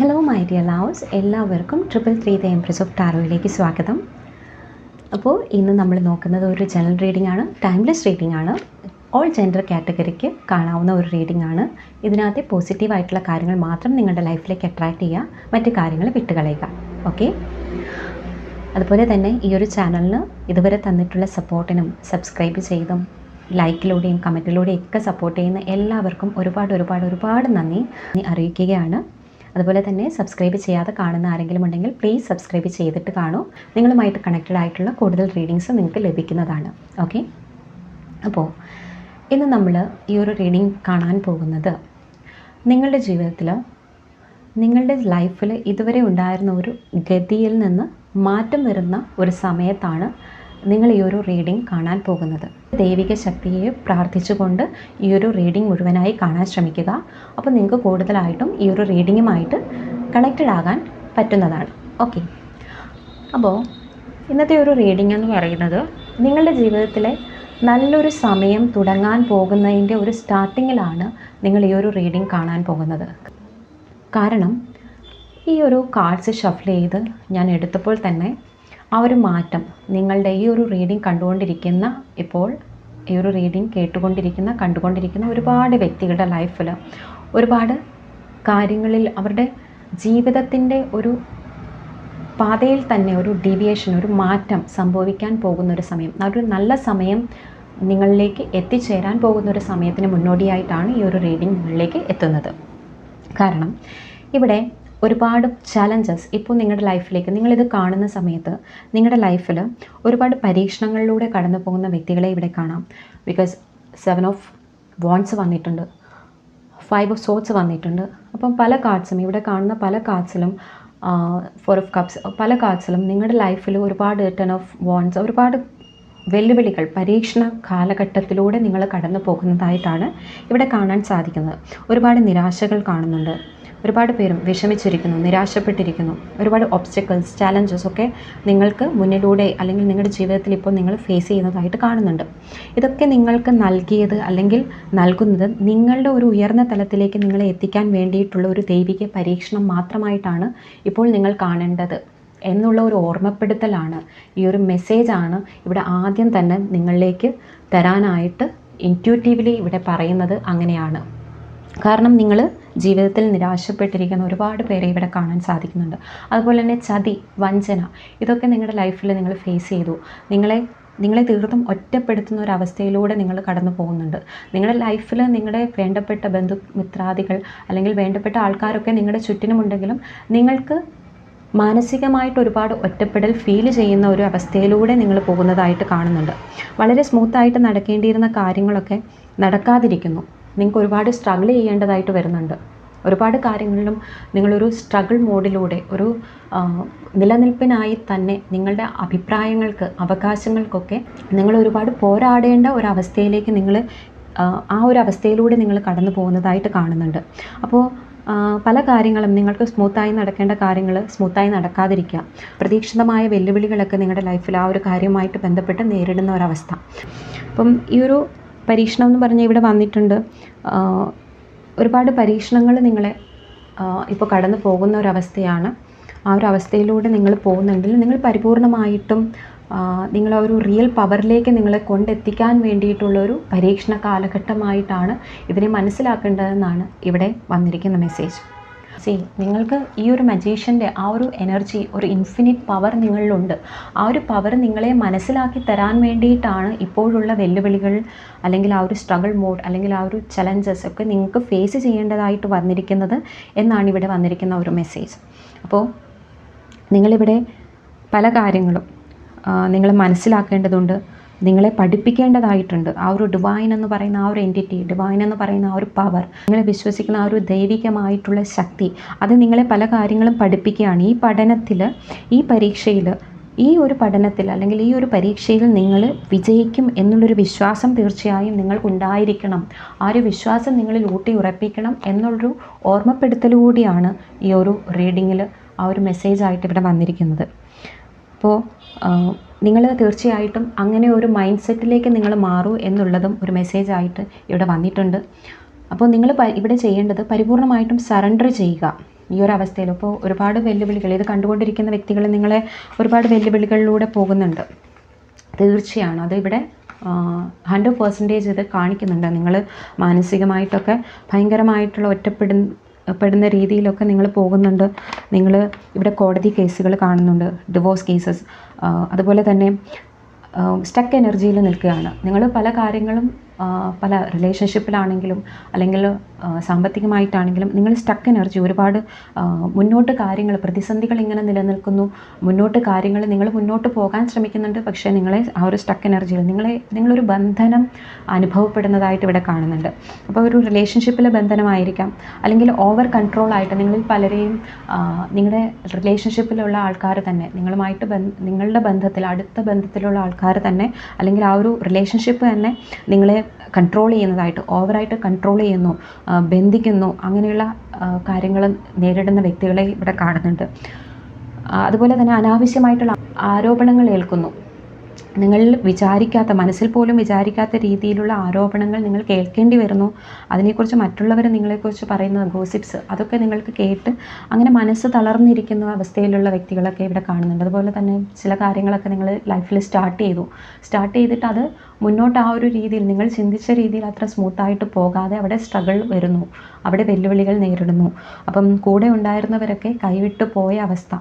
Hello my dear loves എല്ലാവർക്കും triple three the empress of ടാറോയിലേക്ക് സ്വാഗതം. അപ്പോൾ ഇന്ന് നമ്മൾ നോക്കുന്നത് ഒരു ജനറൽ റീഡിംഗ് ആണ് ടൈംലെസ് റീഡിംഗ് ആണ്. ഓൾ ജെൻഡർ കാറ്റഗറിക്ക് കാണാവുന്ന ഒരു റീഡിംഗ് ആണ്. ഇതിനകത്ത് പോസിറ്റീവായിട്ടുള്ള കാര്യങ്ങൾ മാത്രം നിങ്ങളുടെ ലൈഫിലേക്ക് അട്രാക്റ്റ് ചെയ്യുക മറ്റു കാര്യങ്ങൾ വിട്ടുകളയുക. ഓക്കെ അതുപോലെ തന്നെ ഈ ഒരു ചാനലിന് ഇതുവരെ തന്നിട്ടുള്ള സപ്പോർട്ടിനും സബ്സ്ക്രൈബ് ചെയ്തും ലൈക്കിലൂടെയും കമന്റിലൂടെയും ഒക്കെ സപ്പോർട്ട് ചെയ്യുന്ന എല്ലാവർക്കും ഒരുപാട് ഒരുപാട് ഒരുപാട് നന്ദി. അറിയിക്കുകയാണ്. അതുപോലെ തന്നെ സബ്സ്ക്രൈബ് ചെയ്യാതെ കാണുന്ന ആരെങ്കിലും ഉണ്ടെങ്കിൽ പ്ലീസ് സബ്സ്ക്രൈബ് ചെയ്തിട്ട് കാണൂ. നിങ്ങളുമായിട്ട് കണക്റ്റഡ് ആയിട്ടുള്ള കൂടുതൽ റീഡിങ്സ് നിങ്ങൾക്ക് ലഭിക്കുന്നതാണ്. ഓക്കെ അപ്പോൾ ഇന്ന് നമ്മൾ ഈ ഒരു റീഡിങ് കാണാൻ പോകുന്നത് നിങ്ങളുടെ ജീവിതത്തിൽ നിങ്ങളുടെ ലൈഫിൽ ഇതുവരെ ഉണ്ടായിരുന്ന ഒരു ഗതിയിൽ നിന്ന് മാറ്റം വരുന്ന ഒരു സമയത്താണ് നിങ്ങൾ ഈ ഒരു റീഡിംഗ് കാണാൻ പോകുന്നത്. ദൈവിക ശക്തിയെ പ്രാർത്ഥിച്ചുകൊണ്ട് ഈ ഒരു റീഡിംഗ് മുഴുവനായി കാണാൻ ശ്രമിക്കുക. അപ്പോൾ നിങ്ങൾക്ക് കൂടുതലായിട്ടും ഈ ഒരു റീഡിങ്ങുമായിട്ട് കണക്റ്റഡ് ആകാൻ പറ്റുന്നതാണ്. ഓക്കെ അപ്പോൾ ഇന്നത്തെ ഒരു റീഡിംഗ് എന്ന് പറയുന്നത് നിങ്ങളുടെ ജീവിതത്തിലെ നല്ലൊരു സമയം തുടങ്ങാൻ പോകുന്നതിന്റെ ഒരു സ്റ്റാർട്ടിങ്ങിലാണ് നിങ്ങൾ ഈ ഒരു റീഡിംഗ് കാണാൻ പോകുന്നത്. കാരണം ഈ ഒരു കാർഡ്സ് ഷഫിൾ ചെയ്ത് ഞാൻ എടുത്തപ്പോൾ തന്നെ ആ ഒരു മാറ്റം നിങ്ങളുടെ ഈ ഒരു റീഡിംഗ് കണ്ടുകൊണ്ടിരിക്കുന്ന ഇപ്പോൾ ഈ ഒരു റീഡിംഗ് കേട്ടുകൊണ്ടിരിക്കുന്ന കണ്ടുകൊണ്ടിരിക്കുന്ന ഒരുപാട് വ്യക്തികളുടെ ലൈഫിൽ ഒരുപാട് കാര്യങ്ങളിൽ അവരുടെ ജീവിതത്തിന്റെ ഒരു പാതയിൽ തന്നെ ഒരു ഡീവിയേഷൻ ഒരു മാറ്റം സംഭവിക്കാൻ പോകുന്ന ഒരു സമയം. ഒരു നല്ല സമയം നിങ്ങളിലേക്ക് എത്തിച്ചേരാൻ പോകുന്ന ഒരു സമയത്തിന് മുന്നോടിയായിട്ടാണ് ഈ ഒരു റീഡിംഗ് നിങ്ങളിലേക്ക് എത്തുന്നത്. കാരണം ഇവിടെ ഒരുപാട് ചലഞ്ചസ് ഇപ്പോൾ നിങ്ങളുടെ ലൈഫിലേക്ക് നിങ്ങളിത് കാണുന്ന സമയത്ത് നിങ്ങളുടെ ലൈഫിൽ ഒരുപാട് പരീക്ഷണങ്ങളിലൂടെ കടന്നു പോകുന്ന വ്യക്തികളെ ഇവിടെ കാണാം. ബിക്കോസ് സെവൻ ഓഫ് വോൺസ് വന്നിട്ടുണ്ട്. ഫൈവ് ഓഫ് സോട്സ് വന്നിട്ടുണ്ട്. അപ്പം പല കാർഡ്സും ഇവിടെ കാണുന്ന പല കാർഡ്സിലും ഫോർ ഓഫ് കപ്സ് പല കാർഡ്സിലും നിങ്ങളുടെ ലൈഫിൽ ഒരുപാട് ടെൻ ഓഫ് വോൺസ് ഒരുപാട് വെല്ലുവിളികൾ പരീക്ഷണ കാലഘട്ടത്തിലൂടെ നിങ്ങൾ കടന്നു പോകുന്നതായിട്ടാണ് ഇവിടെ കാണാൻ സാധിക്കുന്നത്. ഒരുപാട് നിരാശകൾ കാണുന്നുണ്ട്. ഒരുപാട് പേരും വിഷമിച്ചിരിക്കുന്നു നിരാശപ്പെട്ടിരിക്കുന്നു. ഒരുപാട് ഒബ്സ്റ്റക്കിൾസ് ചാലഞ്ചസ് ഒക്കെ നിങ്ങൾക്ക് മുന്നിലൂടെ അല്ലെങ്കിൽ നിങ്ങളുടെ ജീവിതത്തിൽ ഇപ്പോൾ നിങ്ങൾ ഫേസ് ചെയ്യുന്നതായിട്ട് കാണുന്നുണ്ട്. ഇതൊക്കെ നിങ്ങൾക്ക് നൽകിയത് അല്ലെങ്കിൽ നൽകുന്നത് നിങ്ങളുടെ ഒരു ഉയർന്ന തലത്തിലേക്ക് നിങ്ങളെ എത്തിക്കാൻ വേണ്ടിയിട്ടുള്ള ഒരു ദൈവിക പരീക്ഷണം മാത്രമായിട്ടാണ് ഇപ്പോൾ നിങ്ങൾ കാണേണ്ടത് എന്നുള്ള ഒരു ഓർമ്മപ്പെടുത്തലാണ്. ഈ ഒരു മെസ്സേജാണ് ഇവിടെ ആദ്യം തന്നെ നിങ്ങളിലേക്ക് തരാനായിട്ട് ഇന്റ്യൂട്ടീവ്ലി ഇവിടെ പറയുന്നത് അങ്ങനെയാണ്. കാരണം നിങ്ങൾ ജീവിതത്തിൽ നിരാശപ്പെട്ടിരിക്കുന്ന ഒരുപാട് പേരെ ഇവിടെ കാണാൻ സാധിക്കുന്നുണ്ട്. അതുപോലെ തന്നെ ചതി വഞ്ചന ഇതൊക്കെ നിങ്ങളുടെ ലൈഫിൽ നിങ്ങൾ ഫേസ് ചെയ്തു. നിങ്ങളെ നിങ്ങളെ തീർത്തും ഒറ്റപ്പെടുത്തുന്ന ഒരു അവസ്ഥയിലൂടെ നിങ്ങൾ കടന്നു പോകുന്നുണ്ട്. നിങ്ങളുടെ ലൈഫിൽ നിങ്ങളുടെ വേണ്ടപ്പെട്ട ബന്ധു മിത്രാദികൾ അല്ലെങ്കിൽ വേണ്ടപ്പെട്ട ആൾക്കാരൊക്കെ നിങ്ങളുടെ ചുറ്റിനുമുണ്ടെങ്കിലും നിങ്ങൾക്ക് മാനസികമായിട്ട് ഒരുപാട് ഒറ്റപ്പെടൽ ഫീൽ ചെയ്യുന്ന ഒരു അവസ്ഥയിലൂടെ നിങ്ങൾ പോകുന്നതായിട്ട് കാണുന്നുണ്ട്. വളരെ സ്മൂത്തായിട്ട് നടക്കേണ്ടിയിരുന്ന കാര്യങ്ങളൊക്കെ നടക്കാതിരിക്കുന്നു. നിങ്ങൾക്ക് ഒരുപാട് സ്ട്രഗിൾ ചെയ്യേണ്ടതായിട്ട് വരുന്നുണ്ട്. ഒരുപാട് കാര്യങ്ങളിലും നിങ്ങളൊരു സ്ട്രഗിൾ മോഡിലൂടെ ഒരു നിലനിൽപ്പിനായി തന്നെ നിങ്ങളുടെ അഭിപ്രായങ്ങൾക്ക് അവകാശങ്ങൾക്കൊക്കെ നിങ്ങൾ ഒരുപാട് പോരാടേണ്ട ഒരവസ്ഥയിലേക്ക് നിങ്ങൾ ആ ഒരു അവസ്ഥയിലൂടെ നിങ്ങൾ കടന്നു പോകുന്നതായിട്ട് കാണുന്നുണ്ട്. അപ്പോൾ പല കാര്യങ്ങളും നിങ്ങൾക്ക് സ്മൂത്തായി നടക്കേണ്ട കാര്യങ്ങൾ സ്മൂത്തായി നടക്കാതിരിക്കുക. പ്രതീക്ഷിതമായ വെല്ലുവിളികളൊക്കെ നിങ്ങളുടെ ലൈഫിൽ ആ ഒരു കാര്യമായിട്ട് ബന്ധപ്പെട്ട് നേരിടുന്ന ഒരവസ്ഥ. അപ്പം ഈ ഒരു പരീക്ഷണം എന്ന് പറഞ്ഞാൽ ഇവിടെ വന്നിട്ടുണ്ട്. ഒരുപാട് പരീക്ഷണങ്ങൾ നിങ്ങളെ ഇപ്പോൾ കടന്നു പോകുന്ന ഒരവസ്ഥയാണ്. ആ ഒരു അവസ്ഥയിലൂടെ നിങ്ങൾ പോകുന്നുണ്ടെങ്കിൽ നിങ്ങൾ പരിപൂർണമായിട്ടും നിങ്ങൾ ഒരു റിയൽ പവറിലേക്ക് നിങ്ങളെ കൊണ്ടെത്തിക്കാൻ വേണ്ടിയിട്ടുള്ള ഒരു പരീക്ഷണ കാലഘട്ടമായിട്ടാണ് ഇതിനെ മനസ്സിലാക്കേണ്ടതെന്നാണ് ഇവിടെ വന്നിരിക്കുന്ന മെസ്സേജ് സി നിങ്ങൾക്ക് ഈ ഒരു മജീഷ്യന്റെ ആ ഒരു എനർജി ഒരു ഇൻഫിനിറ്റ് പവർ നിങ്ങളിലുണ്ട്. ആ ഒരു പവർ നിങ്ങളെ മനസ്സിലാക്കി തരാൻ വേണ്ടിയിട്ടാണ് ഇപ്പോഴുള്ള വെല്ലുവിളികൾ അല്ലെങ്കിൽ ആ ഒരു സ്ട്രഗിൾ മോഡ് അല്ലെങ്കിൽ ആ ഒരു ചലഞ്ചസ് ഒക്കെ നിങ്ങൾക്ക് ഫേസ് ചെയ്യേണ്ടതായിട്ട് വന്നിരിക്കുന്നത് എന്നാണ് ഇവിടെ വന്നിരിക്കുന്ന ഒരു മെസ്സേജ് അപ്പോൾ നിങ്ങളിവിടെ പല കാര്യങ്ങളും നിങ്ങൾ മനസ്സിലാക്കേണ്ടതുണ്ട്. നിങ്ങളെ പഠിപ്പിക്കേണ്ടതായിട്ടുണ്ട്. ആ ഒരു ഡിവൈൻ എന്ന് പറയുന്ന ആ ഒരു എന്റിറ്റി ഡിവൈൻ എന്ന് പറയുന്ന ആ ഒരു പവർ നിങ്ങളെ വിശ്വസിക്കുന്ന ആ ഒരു ദൈവികമായിട്ടുള്ള ശക്തി അത് നിങ്ങളെ പല കാര്യങ്ങളും പഠിപ്പിക്കുകയാണ്. ഈ പഠനത്തിൽ ഈ പരീക്ഷയിൽ ഈ ഒരു പഠനത്തിൽ അല്ലെങ്കിൽ ഈ ഒരു പരീക്ഷയിൽ നിങ്ങൾ വിജയിക്കും എന്നുള്ളൊരു വിശ്വാസം തീർച്ചയായും നിങ്ങൾക്കുണ്ടായിരിക്കണം. ആ ഒരു വിശ്വാസം നിങ്ങളിൽ ഊട്ടി ഉറപ്പിക്കണം എന്നുള്ളൊരു ഓർമ്മപ്പെടുത്തലുകൂടിയാണ് ഈ ഒരു റീഡിങ്ങിൽ ആ ഒരു മെസ്സേജായിട്ട് ഇവിടെ വന്നിരിക്കുന്നത്. അപ്പോൾ നിങ്ങൾ തീർച്ചയായിട്ടും അങ്ങനെ ഒരു മൈൻഡ് സെറ്റിലേക്ക് നിങ്ങൾ മാറൂ എന്നുള്ളതും ഒരു മെസ്സേജായിട്ട് ഇവിടെ വന്നിട്ടുണ്ട്. അപ്പോൾ നിങ്ങൾ ഇവിടെ ചെയ്യേണ്ടത് പരിപൂർണമായിട്ടും സറണ്ടർ ചെയ്യുക. ഈ ഒരു അവസ്ഥയിൽ ഇപ്പോൾ ഒരുപാട് വെല്ലുവിളികൾ ഇത് കണ്ടുകൊണ്ടിരിക്കുന്ന വ്യക്തികൾ നിങ്ങളെ ഒരുപാട് വെല്ലുവിളികളിലൂടെ പോകുന്നുണ്ട്. തീർച്ചയാണ്. അത് ഇവിടെ ഹൺഡ്രഡ് പെർസെന്റേജ് ഇത് കാണിക്കുന്നുണ്ട്. നിങ്ങൾ മാനസികമായിട്ടൊക്കെ ഭയങ്കരമായിട്ടുള്ള ഒറ്റപ്പെടുന്ന പെടുന്ന രീതിയിലൊക്കെ നിങ്ങൾ പോകുന്നുണ്ട്. നിങ്ങൾ ഇവിടെ കോടതി കേസുകൾ കാണുന്നുണ്ട്. ഡിവോഴ്സ് കേസസ് അതുപോലെ തന്നെ സ്റ്റക്ക് എനർജിയിൽ നിൽക്കുകയാണ്. നിങ്ങൾ പല കാര്യങ്ങളും പല റിലേഷൻഷിപ്പിലാണെങ്കിലും അല്ലെങ്കിൽ സാമ്പത്തികമായിട്ടാണെങ്കിലും നിങ്ങൾ സ്റ്റക്ക് എനർജി ഒരുപാട് മുന്നോട്ട് കാര്യങ്ങൾ പ്രതിസന്ധികൾ ഇങ്ങനെ നിലനിൽക്കുന്നു. മുന്നോട്ട് കാര്യങ്ങൾ നിങ്ങൾ മുന്നോട്ട് പോകാൻ ശ്രമിക്കുന്നുണ്ട്. പക്ഷേ നിങ്ങളെ ആ ഒരു സ്റ്റക്ക് എനർജിയിൽ നിങ്ങളെ നിങ്ങളൊരു ബന്ധനം അനുഭവപ്പെടുന്നതായിട്ട് ഇവിടെ കാണുന്നുണ്ട്. അപ്പോൾ ഒരു റിലേഷൻഷിപ്പിലെ ബന്ധനമായിരിക്കാം. അല്ലെങ്കിൽ ഓവർ കൺട്രോൾ ആയിട്ട് നിങ്ങളിൽ പലരെയും നിങ്ങളുടെ റിലേഷൻഷിപ്പിലുള്ള ആൾക്കാർ തന്നെ നിങ്ങളുമായിട്ട് നിങ്ങളുടെ ബന്ധത്തിൽ അടുത്ത ബന്ധത്തിലുള്ള ആൾക്കാർ തന്നെ അല്ലെങ്കിൽ ആ ഒരു റിലേഷൻഷിപ്പ് തന്നെ നിങ്ങളെ കൺട്രോൾ ചെയ്യുന്നതായിട്ട് ഓവറായിട്ട് കൺട്രോൾ ചെയ്യുന്നു. ബന്ധിക്കുന്നു. അങ്ങനെയുള്ള കാര്യങ്ങൾ നേരിടുന്ന വ്യക്തികളെ ഇവിടെ കാണുന്നുണ്ട്. അതുപോലെ തന്നെ അനാവശ്യമായിട്ടുള്ള ആരോപണങ്ങൾ ഏൽക്കുന്നു. നിങ്ങൾ വിചാരിക്കാത്ത മനസ്സിൽ പോലും വിചാരിക്കാത്ത രീതിയിലുള്ള ആരോപണങ്ങൾ നിങ്ങൾ കേൾക്കേണ്ടി വരുന്നു. അതിനെക്കുറിച്ച് മറ്റുള്ളവർ നിങ്ങളെക്കുറിച്ച് പറയുന്ന ഗോസിപ്സ് അതൊക്കെ നിങ്ങൾക്ക് കേട്ട് അങ്ങനെ മനസ്സ് തളർന്നിരിക്കുന്ന അവസ്ഥയിലുള്ള വ്യക്തികളൊക്കെ ഇവിടെ കാണുന്നുണ്ട്. അതുപോലെ തന്നെ ചില കാര്യങ്ങളൊക്കെ നിങ്ങൾ ലൈഫിൽ സ്റ്റാർട്ട് ചെയ്തു. സ്റ്റാർട്ട് ചെയ്തിട്ട് അത് മുന്നോട്ട് ആ ഒരു രീതിയിൽ നിങ്ങൾ ചിന്തിച്ച രീതിയിൽ അത്ര സ്മൂത്തായിട്ട് പോകാതെ അവിടെ സ്ട്രഗിൾ വരുന്നു. അവിടെ വെല്ലുവിളികൾ നേരിടുന്നു. അപ്പം കൂടെ ഉണ്ടായിരുന്നവരൊക്കെ കൈവിട്ട് പോയ അവസ്ഥ.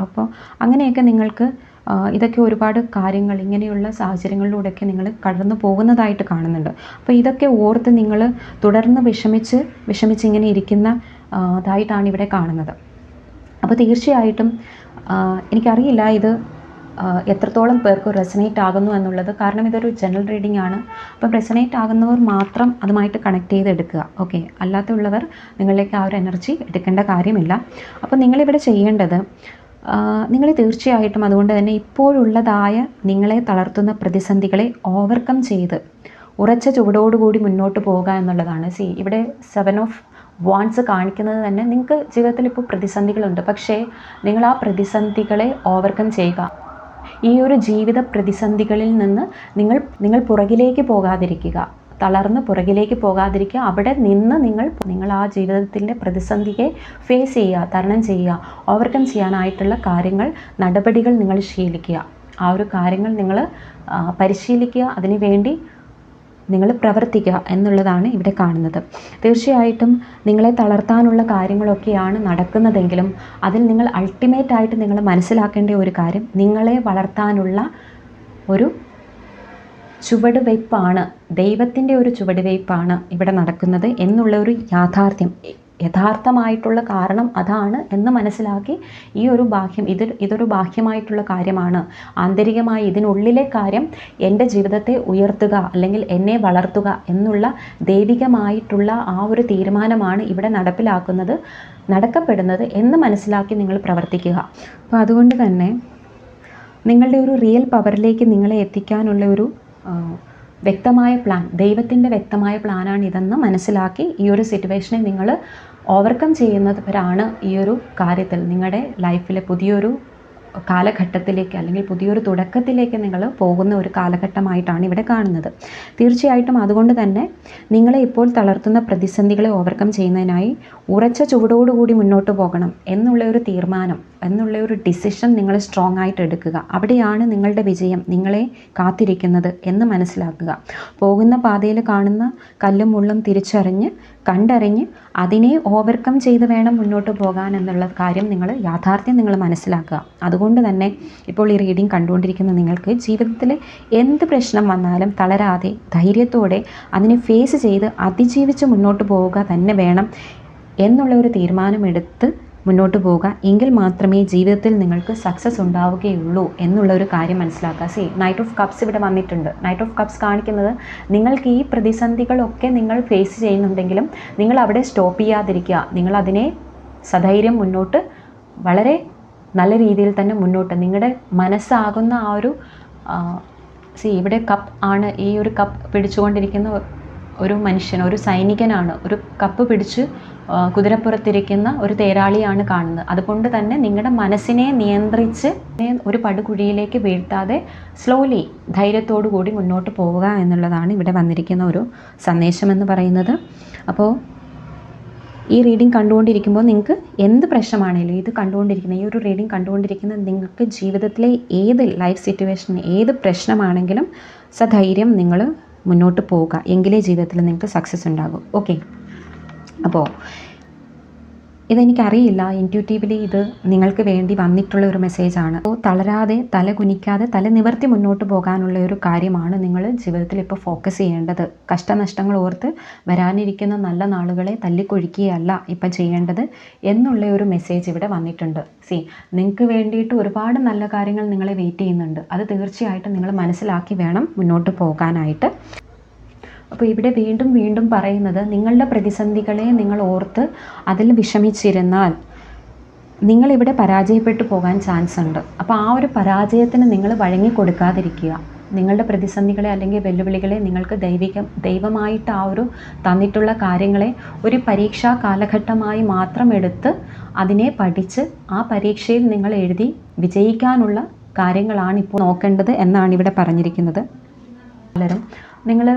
അപ്പോൾ അങ്ങനെയൊക്കെ നിങ്ങൾക്ക് ഇതൊക്കെ ഒരുപാട് കാര്യങ്ങൾ ഇങ്ങനെയുള്ള സാഹചര്യങ്ങളിലൂടെയൊക്കെ നിങ്ങൾ കടന്നു പോകുന്നതായിട്ട് കാണുന്നുണ്ട്. അപ്പോൾ ഇതൊക്കെ ഓർത്ത് നിങ്ങൾ തുടർന്ന് വിഷമിച്ച് വിഷമിച്ച് ഇങ്ങനെ ഇരിക്കുന്ന ഇതായിട്ടാണ് ഇവിടെ കാണുന്നത്. അപ്പോൾ തീർച്ചയായിട്ടും എനിക്കറിയില്ല ഇത് എത്രത്തോളം പേർക്ക് റെസനേറ്റ് ആകുന്നു എന്നുള്ളത്. കാരണം ഇതൊരു ജനറൽ റീഡിംഗ് ആണ്. അപ്പം റെസനേറ്റ് ആകുന്നവർ മാത്രം അതുമായിട്ട് കണക്ട് ചെയ്ത് എടുക്കുക ഓക്കെ അല്ലാത്തുള്ളവർ നിങ്ങളിലേക്ക് ആ ഒരു എനർജി എടുക്കേണ്ട കാര്യമില്ല. അപ്പോൾ നിങ്ങളിവിടെ ചെയ്യേണ്ടത് നിങ്ങൾ തീർച്ചയായിട്ടും അതുകൊണ്ട് തന്നെ ഇപ്പോഴുള്ളതായ നിങ്ങളെ തളർത്തുന്ന പ്രതിസന്ധികളെ ഓവർകം ചെയ്ത് ഉറച്ച ചുവടോടുകൂടി മുന്നോട്ട് പോകുക എന്നുള്ളതാണ്. സി ഇവിടെ സെവൻ ഓഫ് വാൺസ് കാണിക്കുന്നത് തന്നെ നിങ്ങൾക്ക് ജീവിതത്തിൽ ഇപ്പോൾ പ്രതിസന്ധികളുണ്ട്. പക്ഷേ നിങ്ങൾ ആ പ്രതിസന്ധികളെ ഓവർകം ചെയ്യുക. ഈ ഒരു ജീവിത പ്രതിസന്ധികളിൽ നിന്ന് നിങ്ങൾ നിങ്ങൾ പുറകിലേക്ക് പോകാതിരിക്കുക. തളർന്ന് പുറകിലേക്ക് പോകാതിരിക്കുക. അവിടെ നിന്ന് നിങ്ങൾ നിങ്ങൾ ആ ജീവിതത്തിന്റെ പ്രതിസന്ധിയെ ഫേസ് ചെയ്യുക തരണം ചെയ്യുക ഓവർകം ചെയ്യാനായിട്ടുള്ള കാര്യങ്ങൾ നടപടികൾ നിങ്ങൾ ശീലിക്കുക. ആ ഒരു കാര്യങ്ങൾ നിങ്ങൾ പരിശീലിക്കുക. അതിനുവേണ്ടി നിങ്ങൾ പ്രവർത്തിക്കുക എന്നുള്ളതാണ് ഇവിടെ കാണുന്നത്. തീർച്ചയായിട്ടും നിങ്ങളെ തളർത്താനുള്ള കാര്യങ്ങളൊക്കെയാണ് നടക്കുന്നതെങ്കിലും അതിൽ നിങ്ങൾ അൾട്ടിമേറ്റ് ആയിട്ട് നിങ്ങൾ മനസ്സിലാക്കേണ്ട ഒരു കാര്യം നിങ്ങളെ വളർത്താനുള്ള ഒരു ചുവടുവയ്പ്പാണ് ദൈവത്തിന്റെ ഒരു ചുവടുവയ്പ്പാണ് ഇവിടെ നടക്കുന്നത് എന്നുള്ള ഒരു യാഥാർത്ഥ്യം. യഥാർത്ഥമായിട്ടുള്ള കാരണം അതാണ് എന്ന് മനസ്സിലാക്കി ഈ ഒരു ബാഹ്യം ഇത് ഇതൊരു ബാഹ്യമായിട്ടുള്ള കാര്യമാണ്. ആന്തരികമായി ഇതിനുള്ളിലെ കാര്യം എന്റെ ജീവിതത്തെ ഉയർത്തുക അല്ലെങ്കിൽ എന്നെ വളർത്തുക എന്നുള്ള ദൈവികമായിട്ടുള്ള ആ ഒരു തീരുമാനമാണ് ഇവിടെ നടപ്പിലാക്കുന്നത് നടക്കപ്പെടുന്നത് എന്ന് മനസ്സിലാക്കി നിങ്ങൾ പ്രവർത്തിക്കുക. അപ്പോൾ അതുകൊണ്ട് തന്നെ നിങ്ങളുടെ ഒരു റിയൽ പവറിലേക്ക് നിങ്ങളെ എത്തിക്കാനുള്ള ഒരു വ്യക്തമായ പ്ലാൻ ദൈവത്തിന്റെ വ്യക്തമായ പ്ലാനാണ് ഇതെന്ന് മനസ്സിലാക്കി ഈ ഒരു സിറ്റുവേഷനെ നിങ്ങൾ ഓവർകം ചെയ്യുന്നവരാണ് ഈ ഒരു കാര്യത്തിൽ നിങ്ങളുടെ ലൈഫിലെ പുതിയൊരു കാലഘട്ടത്തിലേക്ക് അല്ലെങ്കിൽ പുതിയൊരു തുടക്കത്തിലേക്ക് നിങ്ങൾ പോകുന്ന ഒരു കാലഘട്ടമായിട്ടാണ് ഇവിടെ കാണുന്നത്. തീർച്ചയായിട്ടും അതുകൊണ്ട് തന്നെ നിങ്ങളെ ഇപ്പോൾ തളർത്തുന്ന പ്രതിസന്ധികളെ ഓവർകം ചെയ്യുന്നതിനായി ഉറച്ച ചുവടോടുകൂടി മുന്നോട്ട് പോകണം എന്നുള്ള ഒരു തീർമാനം എന്നുള്ള ഒരു ഡിസിഷൻ നിങ്ങൾ സ്ട്രോങ് ആയിട്ട് എടുക്കുക. അവിടെയാണ് നിങ്ങളുടെ വിജയം നിങ്ങളെ കാത്തിരിക്കുന്നത് എന്ന് മനസ്സിലാക്കുക. പോകുന്ന പാതയിൽ കാണുന്ന കല്ലും മുള്ളും തിരിച്ചറിഞ്ഞ് കണ്ടറിഞ്ഞ് അതിനെ ഓവർകം ചെയ്ത് വേണം മുന്നോട്ട് പോകാൻ എന്നുള്ള കാര്യം നിങ്ങൾ യാഥാർത്ഥ്യം നിങ്ങൾ മനസ്സിലാക്കുക. അതുകൊണ്ട് തന്നെ ഇപ്പോൾ ഈ റീഡിംഗ് കണ്ടുകൊണ്ടിരിക്കുന്ന നിങ്ങൾക്ക് ജീവിതത്തിൽ എന്ത് പ്രശ്നം വന്നാലും തളരാതെ ധൈര്യത്തോടെ അതിനെ ഫേസ് ചെയ്ത് അതിജീവിച്ച് മുന്നോട്ട് പോവുക തന്നെ വേണം എന്നുള്ള ഒരു തീരുമാനമെടുത്ത് മുന്നോട്ട് പോവുക. എങ്കിൽ മാത്രമേ ജീവിതത്തിൽ നിങ്ങൾക്ക് സക്സസ് ഉണ്ടാവുകയുള്ളൂ എന്നുള്ള ഒരു കാര്യം മനസ്സിലാക്കുക. സി നൈറ്റ് ഓഫ് കപ്സ് ഇവിടെ വന്നിട്ടുണ്ട്. നൈറ്റ് ഓഫ് കപ്സ് കാണിക്കുന്നത് നിങ്ങൾക്ക് ഈ പ്രതിസന്ധികളൊക്കെ നിങ്ങൾ ഫേസ് ചെയ്യുന്നുണ്ടെങ്കിലും നിങ്ങൾ അവിടെ സ്റ്റോപ്പ് ചെയ്യാതിരിക്കുക. നിങ്ങൾ അതിനെ സധൈര്യം മുന്നോട്ട് വളരെ നല്ല രീതിയിൽ തന്നെ മുന്നോട്ട് നിങ്ങളുടെ മനസ്സാകുന്ന ആ ഒരു സി ഇവിടെ കപ്പ് ആണ്. ഈ ഒരു കപ്പ് പിടിച്ചുകൊണ്ടിരിക്കുന്ന ഒരു മനുഷ്യൻ ഒരു സൈനികനാണ്. ഒരു കപ്പ് പിടിച്ച് കുതിരപ്പുറത്തിരിക്കുന്ന ഒരു തേരാളിയാണ് കാണുന്നത്. അതുകൊണ്ട് തന്നെ നിങ്ങളുടെ മനസ്സിനെ നിയന്ത്രിച്ച് ഒരു പടുകുഴിയിലേക്ക് വീഴ്ത്താതെ സ്ലോലി ധൈര്യത്തോടു കൂടി മുന്നോട്ട് പോവുക എന്നുള്ളതാണ് ഇവിടെ വന്നിരിക്കുന്ന ഒരു സന്ദേശമെന്ന് പറയുന്നത്. അപ്പോൾ ഈ റീഡിംഗ് കണ്ടുകൊണ്ടിരിക്കുമ്പോൾ നിങ്ങൾക്ക് എന്ത് പ്രശ്നമാണെങ്കിലും ഇത് കണ്ടുകൊണ്ടിരിക്കുന്ന ഈ ഒരു റീഡിംഗ് കണ്ടുകൊണ്ടിരിക്കുന്ന നിങ്ങൾക്ക് ജീവിതത്തിലെ ഏത് ലൈഫ് സിറ്റുവേഷൻ ഏത് പ്രശ്നമാണെങ്കിലും സധൈര്യം നിങ്ങൾ മുന്നോട്ട് പോവുക. എങ്കിലേ ജീവിതത്തിൽ നിങ്ങൾക്ക് സക്സസ് ഉണ്ടാകും. ഓക്കെ അപ്പോൾ ഇതെനിക്കറിയില്ല. ഇന്റ്യൂട്ടീവ്ലി ഇത് നിങ്ങൾക്ക് വേണ്ടി വന്നിട്ടുള്ള ഒരു മെസ്സേജാണ് അപ്പോൾ തളരാതെ തല കുനിക്കാതെ തല നിവർത്തി മുന്നോട്ട് പോകാനുള്ള ഒരു കാര്യമാണ് നിങ്ങൾ ജീവിതത്തിൽ ഇപ്പോൾ ഫോക്കസ് ചെയ്യേണ്ടത്. കഷ്ടനഷ്ടങ്ങൾ ഓർത്ത് വരാനിരിക്കുന്ന നല്ല നാളുകളെ തല്ലിക്കൊഴിക്കുകയല്ല ഇപ്പം ചെയ്യേണ്ടത് എന്നുള്ള ഒരു മെസ്സേജ് ഇവിടെ വന്നിട്ടുണ്ട്. സി നിങ്ങൾക്ക് വേണ്ടിയിട്ട് ഒരുപാട് നല്ല കാര്യങ്ങൾ നിങ്ങളെ വെയിറ്റ് ചെയ്യുന്നുണ്ട്. അത് തീർച്ചയായിട്ടും നിങ്ങൾ മനസ്സിലാക്കി വേണം മുന്നോട്ട് പോകാനായിട്ട്. അപ്പോൾ ഇവിടെ വീണ്ടും വീണ്ടും പറയുന്നത് നിങ്ങളുടെ പ്രതിസന്ധികളെ നിങ്ങൾ ഓർത്ത് അതിൽ വിഷമിച്ചിരുന്നാൽ നിങ്ങളിവിടെ പരാജയപ്പെട്ടു പോകാൻ ചാൻസ് ഉണ്ട്. അപ്പോൾ ആ ഒരു പരാജയത്തിന് നിങ്ങൾ വഴങ്ങി കൊടുക്കാതിരിക്കുക. നിങ്ങളുടെ പ്രതിസന്ധികളെ അല്ലെങ്കിൽ വെല്ലുവിളികളെ നിങ്ങൾക്ക് ദൈവികം ദൈവമായിട്ട് ആ ഒരു തന്നിട്ടുള്ള കാര്യങ്ങളെ ഒരു പരീക്ഷാ കാലഘട്ടമായി മാത്രം എടുത്ത് അതിനെ പഠിച്ച് ആ പരീക്ഷയിൽ നിങ്ങൾ എഴുതി വിജയിക്കാനുള്ള കാര്യങ്ങളാണ് ഇപ്പോൾ നോക്കേണ്ടത് എന്നാണ് ഇവിടെ പറഞ്ഞിരിക്കുന്നത്. പലരും നിങ്ങൾ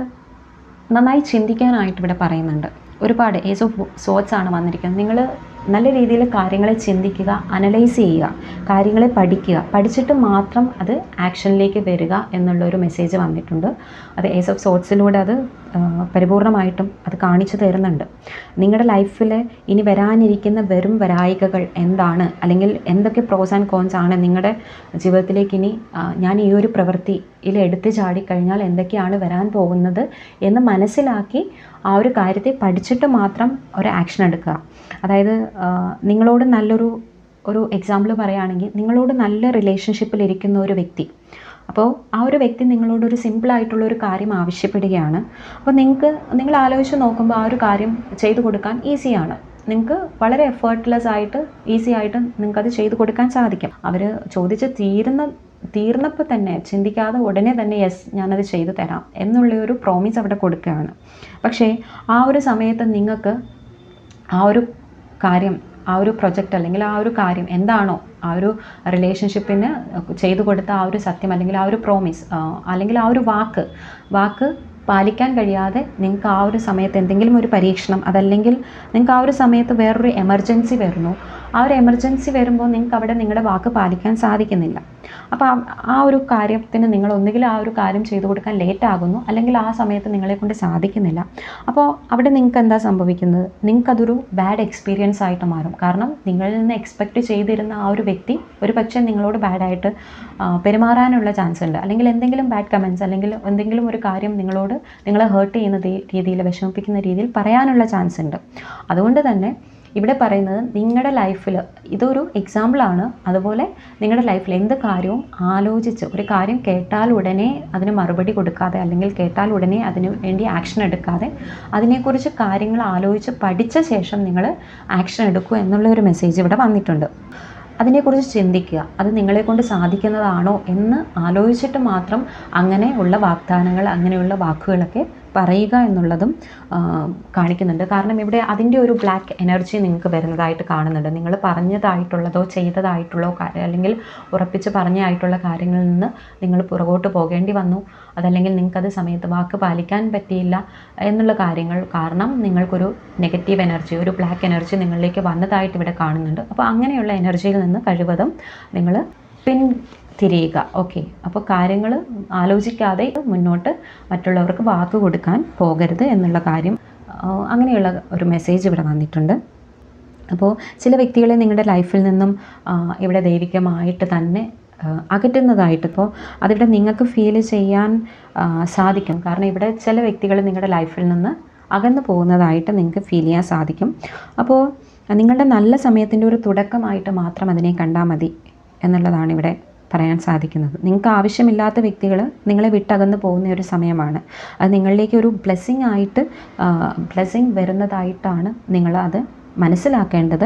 നന്നായി ചിന്തിക്കാനായിട്ട് ഇവിടെ പറയുന്നുണ്ട്. ഒരുപാട് ഏസ് ഓഫ് സോട്സ് ആണ് വന്നിരിക്കുന്നത്. നിങ്ങൾ നല്ല രീതിയിൽ കാര്യങ്ങളെ ചിന്തിക്കുക അനലൈസ് ചെയ്യുക കാര്യങ്ങളെ പഠിക്കുക. പഠിച്ചിട്ട് മാത്രം അത് ആക്ഷനിലേക്ക് വരിക എന്നുള്ള ഒരു മെസ്സേജ് വന്നിട്ടുണ്ട്. അത് ഏസ് ഓഫ് സോട്സിലൂടെ അത് പരിപൂർണമായിട്ടും അത് കാണിച്ചു തരുന്നുണ്ട്. നിങ്ങളുടെ ലൈഫിൽ ഇനി വരാനിരിക്കുന്ന വെറും വരായികകൾ എന്താണ്? അല്ലെങ്കിൽ എന്തൊക്കെ പ്രോസ് ആൻഡ് കോൺസ് ആണ് നിങ്ങളുടെ ജീവിതത്തിലേക്ക് ഇനി ഞാൻ ഈ ഒരു പ്രവൃത്തിയിൽ എടുത്തു ചാടിക്കഴിഞ്ഞാൽ എന്തൊക്കെയാണ് വരാൻ പോകുന്നത് എന്ന് മനസ്സിലാക്കി ആ ഒരു കാര്യത്തെ പഠിച്ചിട്ട് മാത്രം ഒരു ആക്ഷൻ എടുക്കുക. അതായത് നിങ്ങളോട് നല്ലൊരു ഒരു എക്സാമ്പിൾ പറയുകയാണെങ്കിൽ നിങ്ങളോട് നല്ല റിലേഷൻഷിപ്പിൽ ഇരിക്കുന്ന ഒരു വ്യക്തി. അപ്പോൾ ആ ഒരു വ്യക്തി നിങ്ങളോട് ഒരു സിമ്പിളായിട്ടുള്ള ഒരു കാര്യം ആവശ്യപ്പെടുകയാണ്. അപ്പോൾ നിങ്ങൾക്ക് നിങ്ങൾ ആലോചിച്ച് നോക്കുമ്പോൾ ആ ഒരു കാര്യം ചെയ്തു കൊടുക്കാൻ ഈസിയാണ് നിങ്ങൾക്ക് വളരെ എഫേർട്ട്ലെസ് ആയിട്ട് ഈസി ആയിട്ട് നിങ്ങൾക്കത് ചെയ്തു കൊടുക്കാൻ സാധിക്കും. അവർ ചോദിച്ച് തീരുന്ന തീർന്നപ്പോൾ തന്നെ ചിന്തിക്കാതെ ഉടനെ തന്നെ യെസ് ഞാനത് ചെയ്തു തരാം എന്നുള്ള ഒരു പ്രോമിസ് അവിടെ കൊടുക്കുകയാണ്. പക്ഷേ ആ ഒരു സമയത്ത് നിങ്ങൾക്ക് ആ ഒരു കാര്യം ആ ഒരു പ്രൊജക്റ്റ് അല്ലെങ്കിൽ ആ ഒരു കാര്യം എന്താണോ ആ ഒരു റിലേഷൻഷിപ്പിന് ചെയ്തു കൊടുത്ത ആ ഒരു സത്യം അല്ലെങ്കിൽ ആ ഒരു പ്രോമിസ് അല്ലെങ്കിൽ ആ ഒരു വാക്ക് വാക്ക് പാലിക്കാൻ കഴിയാതെ നിങ്ങൾക്ക് ആ ഒരു സമയത്ത് എന്തെങ്കിലും ഒരു പരീക്ഷണം അതല്ലെങ്കിൽ നിങ്ങൾക്ക് ആ ഒരു സമയത്ത് വേറൊരു എമർജൻസി വരുന്നു. ആ ഒരു എമർജൻസി വരുമ്പോൾ നിങ്ങൾക്ക് അവിടെ നിങ്ങളുടെ വാക്ക് പാലിക്കാൻ സാധിക്കുന്നില്ല. അപ്പോൾ ആ- ഒരു കാര്യത്തിന് നിങ്ങൾ ഒന്നുകിൽ ആ ഒരു കാര്യം ചെയ്തു കൊടുക്കാൻ ലേറ്റ് ആകുന്നു അല്ലെങ്കിൽ ആ സമയത്ത് നിങ്ങളെ കൊണ്ട് സാധിക്കുന്നില്ല. അപ്പോൾ അവിടെ നിങ്ങൾക്ക് എന്താ സംഭവിക്കുന്നത്? നിങ്ങൾക്കതൊരു ബാഡ് എക്സ്പീരിയൻസ് ആയിട്ട് മാറും. കാരണം നിങ്ങളിൽ നിന്ന് എക്സ്പെക്റ്റ് ചെയ്തിരുന്ന ആ ഒരു വ്യക്തി ഒരു പക്ഷേ നിങ്ങളോട് ബാഡായിട്ട് പെരുമാറാനുള്ള ചാൻസ് ഉണ്ട്. അല്ലെങ്കിൽ എന്തെങ്കിലും ബാഡ് കമൻസ് അല്ലെങ്കിൽ എന്തെങ്കിലും ഒരു കാര്യം നിങ്ങളോട് നിങ്ങളെ ഹേർട്ട് ചെയ്യുന്ന രീതിയിൽ വിഷമിപ്പിക്കുന്ന രീതിയിൽ പറയാനുള്ള ചാൻസ് ഉണ്ട്. അതുകൊണ്ട് തന്നെ ഇവിടെ പറയുന്നത് നിങ്ങളുടെ ലൈഫിൽ ഇതൊരു എക്സാമ്പിളാണ് അതുപോലെ നിങ്ങളുടെ ലൈഫിൽ എന്ത് കാര്യവും ആലോചിച്ച് ഒരു കാര്യം കേട്ടാൽ ഉടനെ അതിന് മറുപടി കൊടുക്കാതെ അല്ലെങ്കിൽ കേട്ടാൽ ഉടനെ അതിന് വേണ്ടി ആക്ഷൻ എടുക്കാതെ അതിനെക്കുറിച്ച് കാര്യങ്ങൾ ആലോചിച്ച് പഠിച്ച ശേഷം നിങ്ങൾ ആക്ഷൻ എടുക്കൂ എന്നുള്ള ഒരു മെസ്സേജ് ഇവിടെ വന്നിട്ടുണ്ട്. അതിനെക്കുറിച്ച് ചിന്തിക്കുക. അത് നിങ്ങളെ കൊണ്ട് സാധിക്കുന്നതാണോ എന്ന് ആലോചിച്ചിട്ട് മാത്രം അങ്ങനെ ഉള്ള വാഗ്ദാനങ്ങൾ അങ്ങനെയുള്ള വാക്കുകളൊക്കെ പറയുക എന്നുള്ളതും കാണിക്കുന്നുണ്ട്. കാരണം ഇവിടെ അതിന്റെ ഒരു ബ്ലാക്ക് എനർജി നിങ്ങൾക്ക് വരുന്നതായിട്ട് കാണുന്നുണ്ട്. നിങ്ങൾ പറഞ്ഞതായിട്ടുള്ളതോ ചെയ്തതായിട്ടുള്ളോ അല്ലെങ്കിൽ ഉറപ്പിച്ച് പറഞ്ഞതായിട്ടുള്ള കാര്യങ്ങളിൽ നിന്ന് നിങ്ങൾ പുറകോട്ട് പോകേണ്ടി വന്നു. അതല്ലെങ്കിൽ നിങ്ങൾക്കത് സമയത്ത് വാക്ക് പാലിക്കാൻ പറ്റിയില്ല എന്നുള്ള കാര്യങ്ങൾ കാരണം നിങ്ങൾക്കൊരു നെഗറ്റീവ് എനർജി ഒരു ബ്ലാക്ക് എനർജി നിങ്ങളിലേക്ക് വന്നതായിട്ട് ഇവിടെ കാണുന്നുണ്ട്. അപ്പോൾ അങ്ങനെയുള്ള എനർജിയിൽ നിന്ന് കഴിവതും നിങ്ങൾ പിൻ തിരിയുക. ഓക്കെ അപ്പോൾ കാര്യങ്ങൾ ആലോചിക്കാതെ മുന്നോട്ട് മറ്റുള്ളവർക്ക് വാക്ക് കൊടുക്കാൻ പോകരുത് എന്നുള്ള കാര്യം അങ്ങനെയുള്ള ഒരു മെസ്സേജ് ഇവിടെ വന്നിട്ടുണ്ട്. അപ്പോൾ ചില വ്യക്തികളെ നിങ്ങളുടെ ലൈഫിൽ നിന്നും ഇവിടെ ദൈവികമായിട്ട് തന്നെ അകറ്റുന്നതായിട്ടിപ്പോൾ അതിവിടെ നിങ്ങൾക്ക് ഫീൽ ചെയ്യാൻ സാധിക്കും. കാരണം ഇവിടെ ചില വ്യക്തികൾ നിങ്ങളുടെ ലൈഫിൽ നിന്ന് അകന്നു പോകുന്നതായിട്ട് നിങ്ങൾക്ക് ഫീൽ ചെയ്യാൻ സാധിക്കും. അപ്പോൾ നിങ്ങളുടെ നല്ല സമയത്തിന്റെ ഒരു തുടക്കമായിട്ട് മാത്രം അതിനെ കണ്ടാൽ മതി എന്നുള്ളതാണ് ഇവിടെ പറയാൻ സാധിക്കുന്നത്. നിങ്ങൾക്ക് ആവശ്യമില്ലാത്ത വ്യക്തികൾ നിങ്ങളെ വിട്ടകന്ന് പോകുന്ന ഒരു സമയമാണ്. അത് നിങ്ങളിലേക്ക് ഒരു ബ്ലെസ്സിങ് ആയിട്ട് ബ്ലെസ്സിങ് വരുന്നതായിട്ടാണ് നിങ്ങൾ അത് മനസ്സിലാക്കേണ്ടത്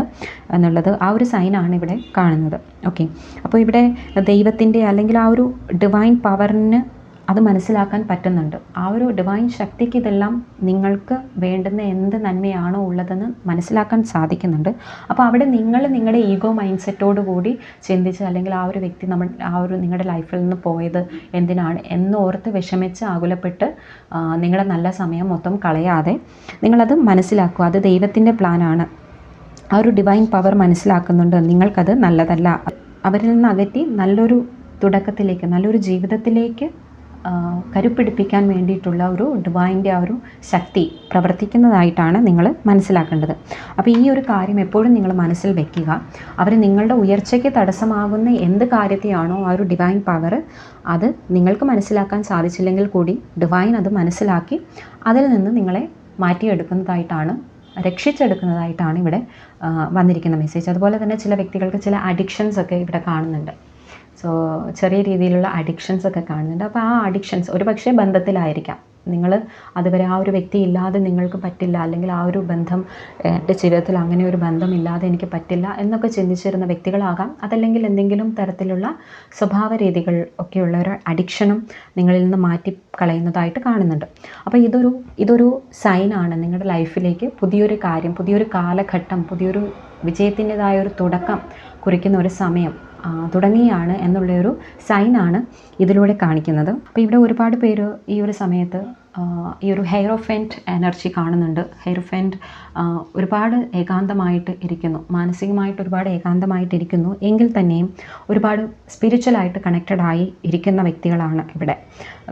എന്നുള്ളത് ആ ഒരു സൈനാണ് ഇവിടെ കാണുന്നത്. ഓക്കെ അപ്പോൾ ഇവിടെ ദൈവത്തിന്റെ അല്ലെങ്കിൽ ആ ഒരു ഡിവൈൻ പവറിന് അത് മനസ്സിലാക്കാൻ പറ്റുന്നുണ്ട്. ആ ഒരു ഡിവൈൻ ശക്തിക്ക് ഇതെല്ലാം നിങ്ങൾക്ക് വേണ്ടുന്ന എന്ത് നന്മയാണോ ഉള്ളതെന്ന് മനസ്സിലാക്കാൻ സാധിക്കുന്നുണ്ട്. അപ്പോൾ അവിടെ നിങ്ങൾ നിങ്ങളുടെ ഈഗോ മൈൻഡ് സെറ്റോട് കൂടി ചിന്തിച്ച് അല്ലെങ്കിൽ ആ ഒരു വ്യക്തി നമ്മൾ ആ ഒരു നിങ്ങളുടെ ലൈഫിൽ നിന്ന് പോയത് എന്തിനാണ് എന്നോർത്ത് വിഷമിച്ച് ആകുലപ്പെട്ട് നിങ്ങളുടെ നല്ല സമയം മൊത്തം കളയാതെ നിങ്ങളത് മനസ്സിലാക്കുക. അത് ദൈവത്തിന്റെ പ്ലാനാണ് ആ ഒരു ഡിവൈൻ പവർ മനസ്സിലാക്കുന്നുണ്ട്. നിങ്ങൾക്കത് നല്ലതല്ല. അവരിൽ നിന്ന് അകറ്റി നല്ലൊരു തുടക്കത്തിലേക്ക് നല്ലൊരു ജീവിതത്തിലേക്ക് കരുപ്പിടിപ്പിക്കാൻ വേണ്ടിയിട്ടുള്ള ഒരു ഡിവൈന്റെ ആ ഒരു ശക്തി പ്രവർത്തിക്കുന്നതായിട്ടാണ് നിങ്ങൾ മനസ്സിലാക്കേണ്ടത്. അപ്പോൾ ഈ ഒരു കാര്യം എപ്പോഴും നിങ്ങൾ മനസ്സിൽ വെക്കുക. അവർ നിങ്ങളുടെ ഉയർച്ചയ്ക്ക് തടസ്സമാകുന്ന എന്ത് കാര്യത്തെയാണോ ആ ഒരു ഡിവൈൻ പവർ അത് നിങ്ങൾക്ക് മനസ്സിലാക്കാൻ സാധിച്ചില്ലെങ്കിൽ കൂടി ഡിവൈൻ അത് മനസ്സിലാക്കി അതിൽ നിന്ന് നിങ്ങളെ മാറ്റിയെടുക്കുന്നതായിട്ടാണ് രക്ഷിച്ചെടുക്കുന്നതായിട്ടാണ് ഇവിടെ വന്നിരിക്കുന്ന മെസ്സേജ് അതുപോലെ തന്നെ ചില വ്യക്തികൾക്ക് ചില അഡിക്ഷൻസ് ഒക്കെ ഇവിടെ കാണുന്നുണ്ട്. സോ ചെറിയ രീതിയിലുള്ള അഡിക്ഷൻസ് ഒക്കെ കാണുന്നുണ്ട്. അപ്പോൾ ആ അഡിക്ഷൻസ് ഒരു പക്ഷേ ബന്ധത്തിലായിരിക്കാം. നിങ്ങൾ അതുവരെ ആ ഒരു വ്യക്തി ഇല്ലാതെ നിങ്ങൾക്ക് പറ്റില്ല അല്ലെങ്കിൽ ആ ഒരു ബന്ധം എന്റെ ജീവിതത്തിൽ അങ്ങനെ ഒരു ബന്ധമില്ലാതെ എനിക്ക് പറ്റില്ല എന്നൊക്കെ ചിന്തിച്ചിരുന്ന വ്യക്തികളാകാം. അതല്ലെങ്കിൽ എന്തെങ്കിലും തരത്തിലുള്ള സ്വഭാവ രീതികൾ ഒക്കെയുള്ള ഒരു അഡിക്ഷനും നിങ്ങളിൽ നിന്ന് മാറ്റി കളയുന്നതായിട്ട് കാണുന്നുണ്ട്. അപ്പോൾ ഇതൊരു ഇതൊരു സൈനാണ് നിങ്ങളുടെ ലൈഫിലേക്ക് പുതിയൊരു കാര്യം പുതിയൊരു കാലഘട്ടം പുതിയൊരു വിജയത്തിന്റെതായ ഒരു തുടക്കം കുറിക്കുന്ന ഒരു സമയം. തുടങ്ങിയാണ് എന്നുള്ളൊരു സൈനാണ് ഇതിലൂടെ കാണിക്കുന്നത്. അപ്പോൾ ഇവിടെ ഒരുപാട് പേര് ഈ ഒരു സമയത്ത് ഈ ഒരു ഹെയറോഫെന്റ് എനർജി കാണുന്നുണ്ട്. ഹെയറോഫെന്റ് ഒരുപാട് ഏകാന്തമായിട്ട് ഇരിക്കുന്നു. മാനസികമായിട്ട് ഒരുപാട് ഏകാന്തമായിട്ട് ഇരിക്കുന്നു. എങ്കിൽ തന്നെയും ഒരുപാട് സ്പിരിച്വലായിട്ട് കണക്റ്റഡ് ആയി ഇരിക്കുന്ന വ്യക്തികളാണ് ഇവിടെ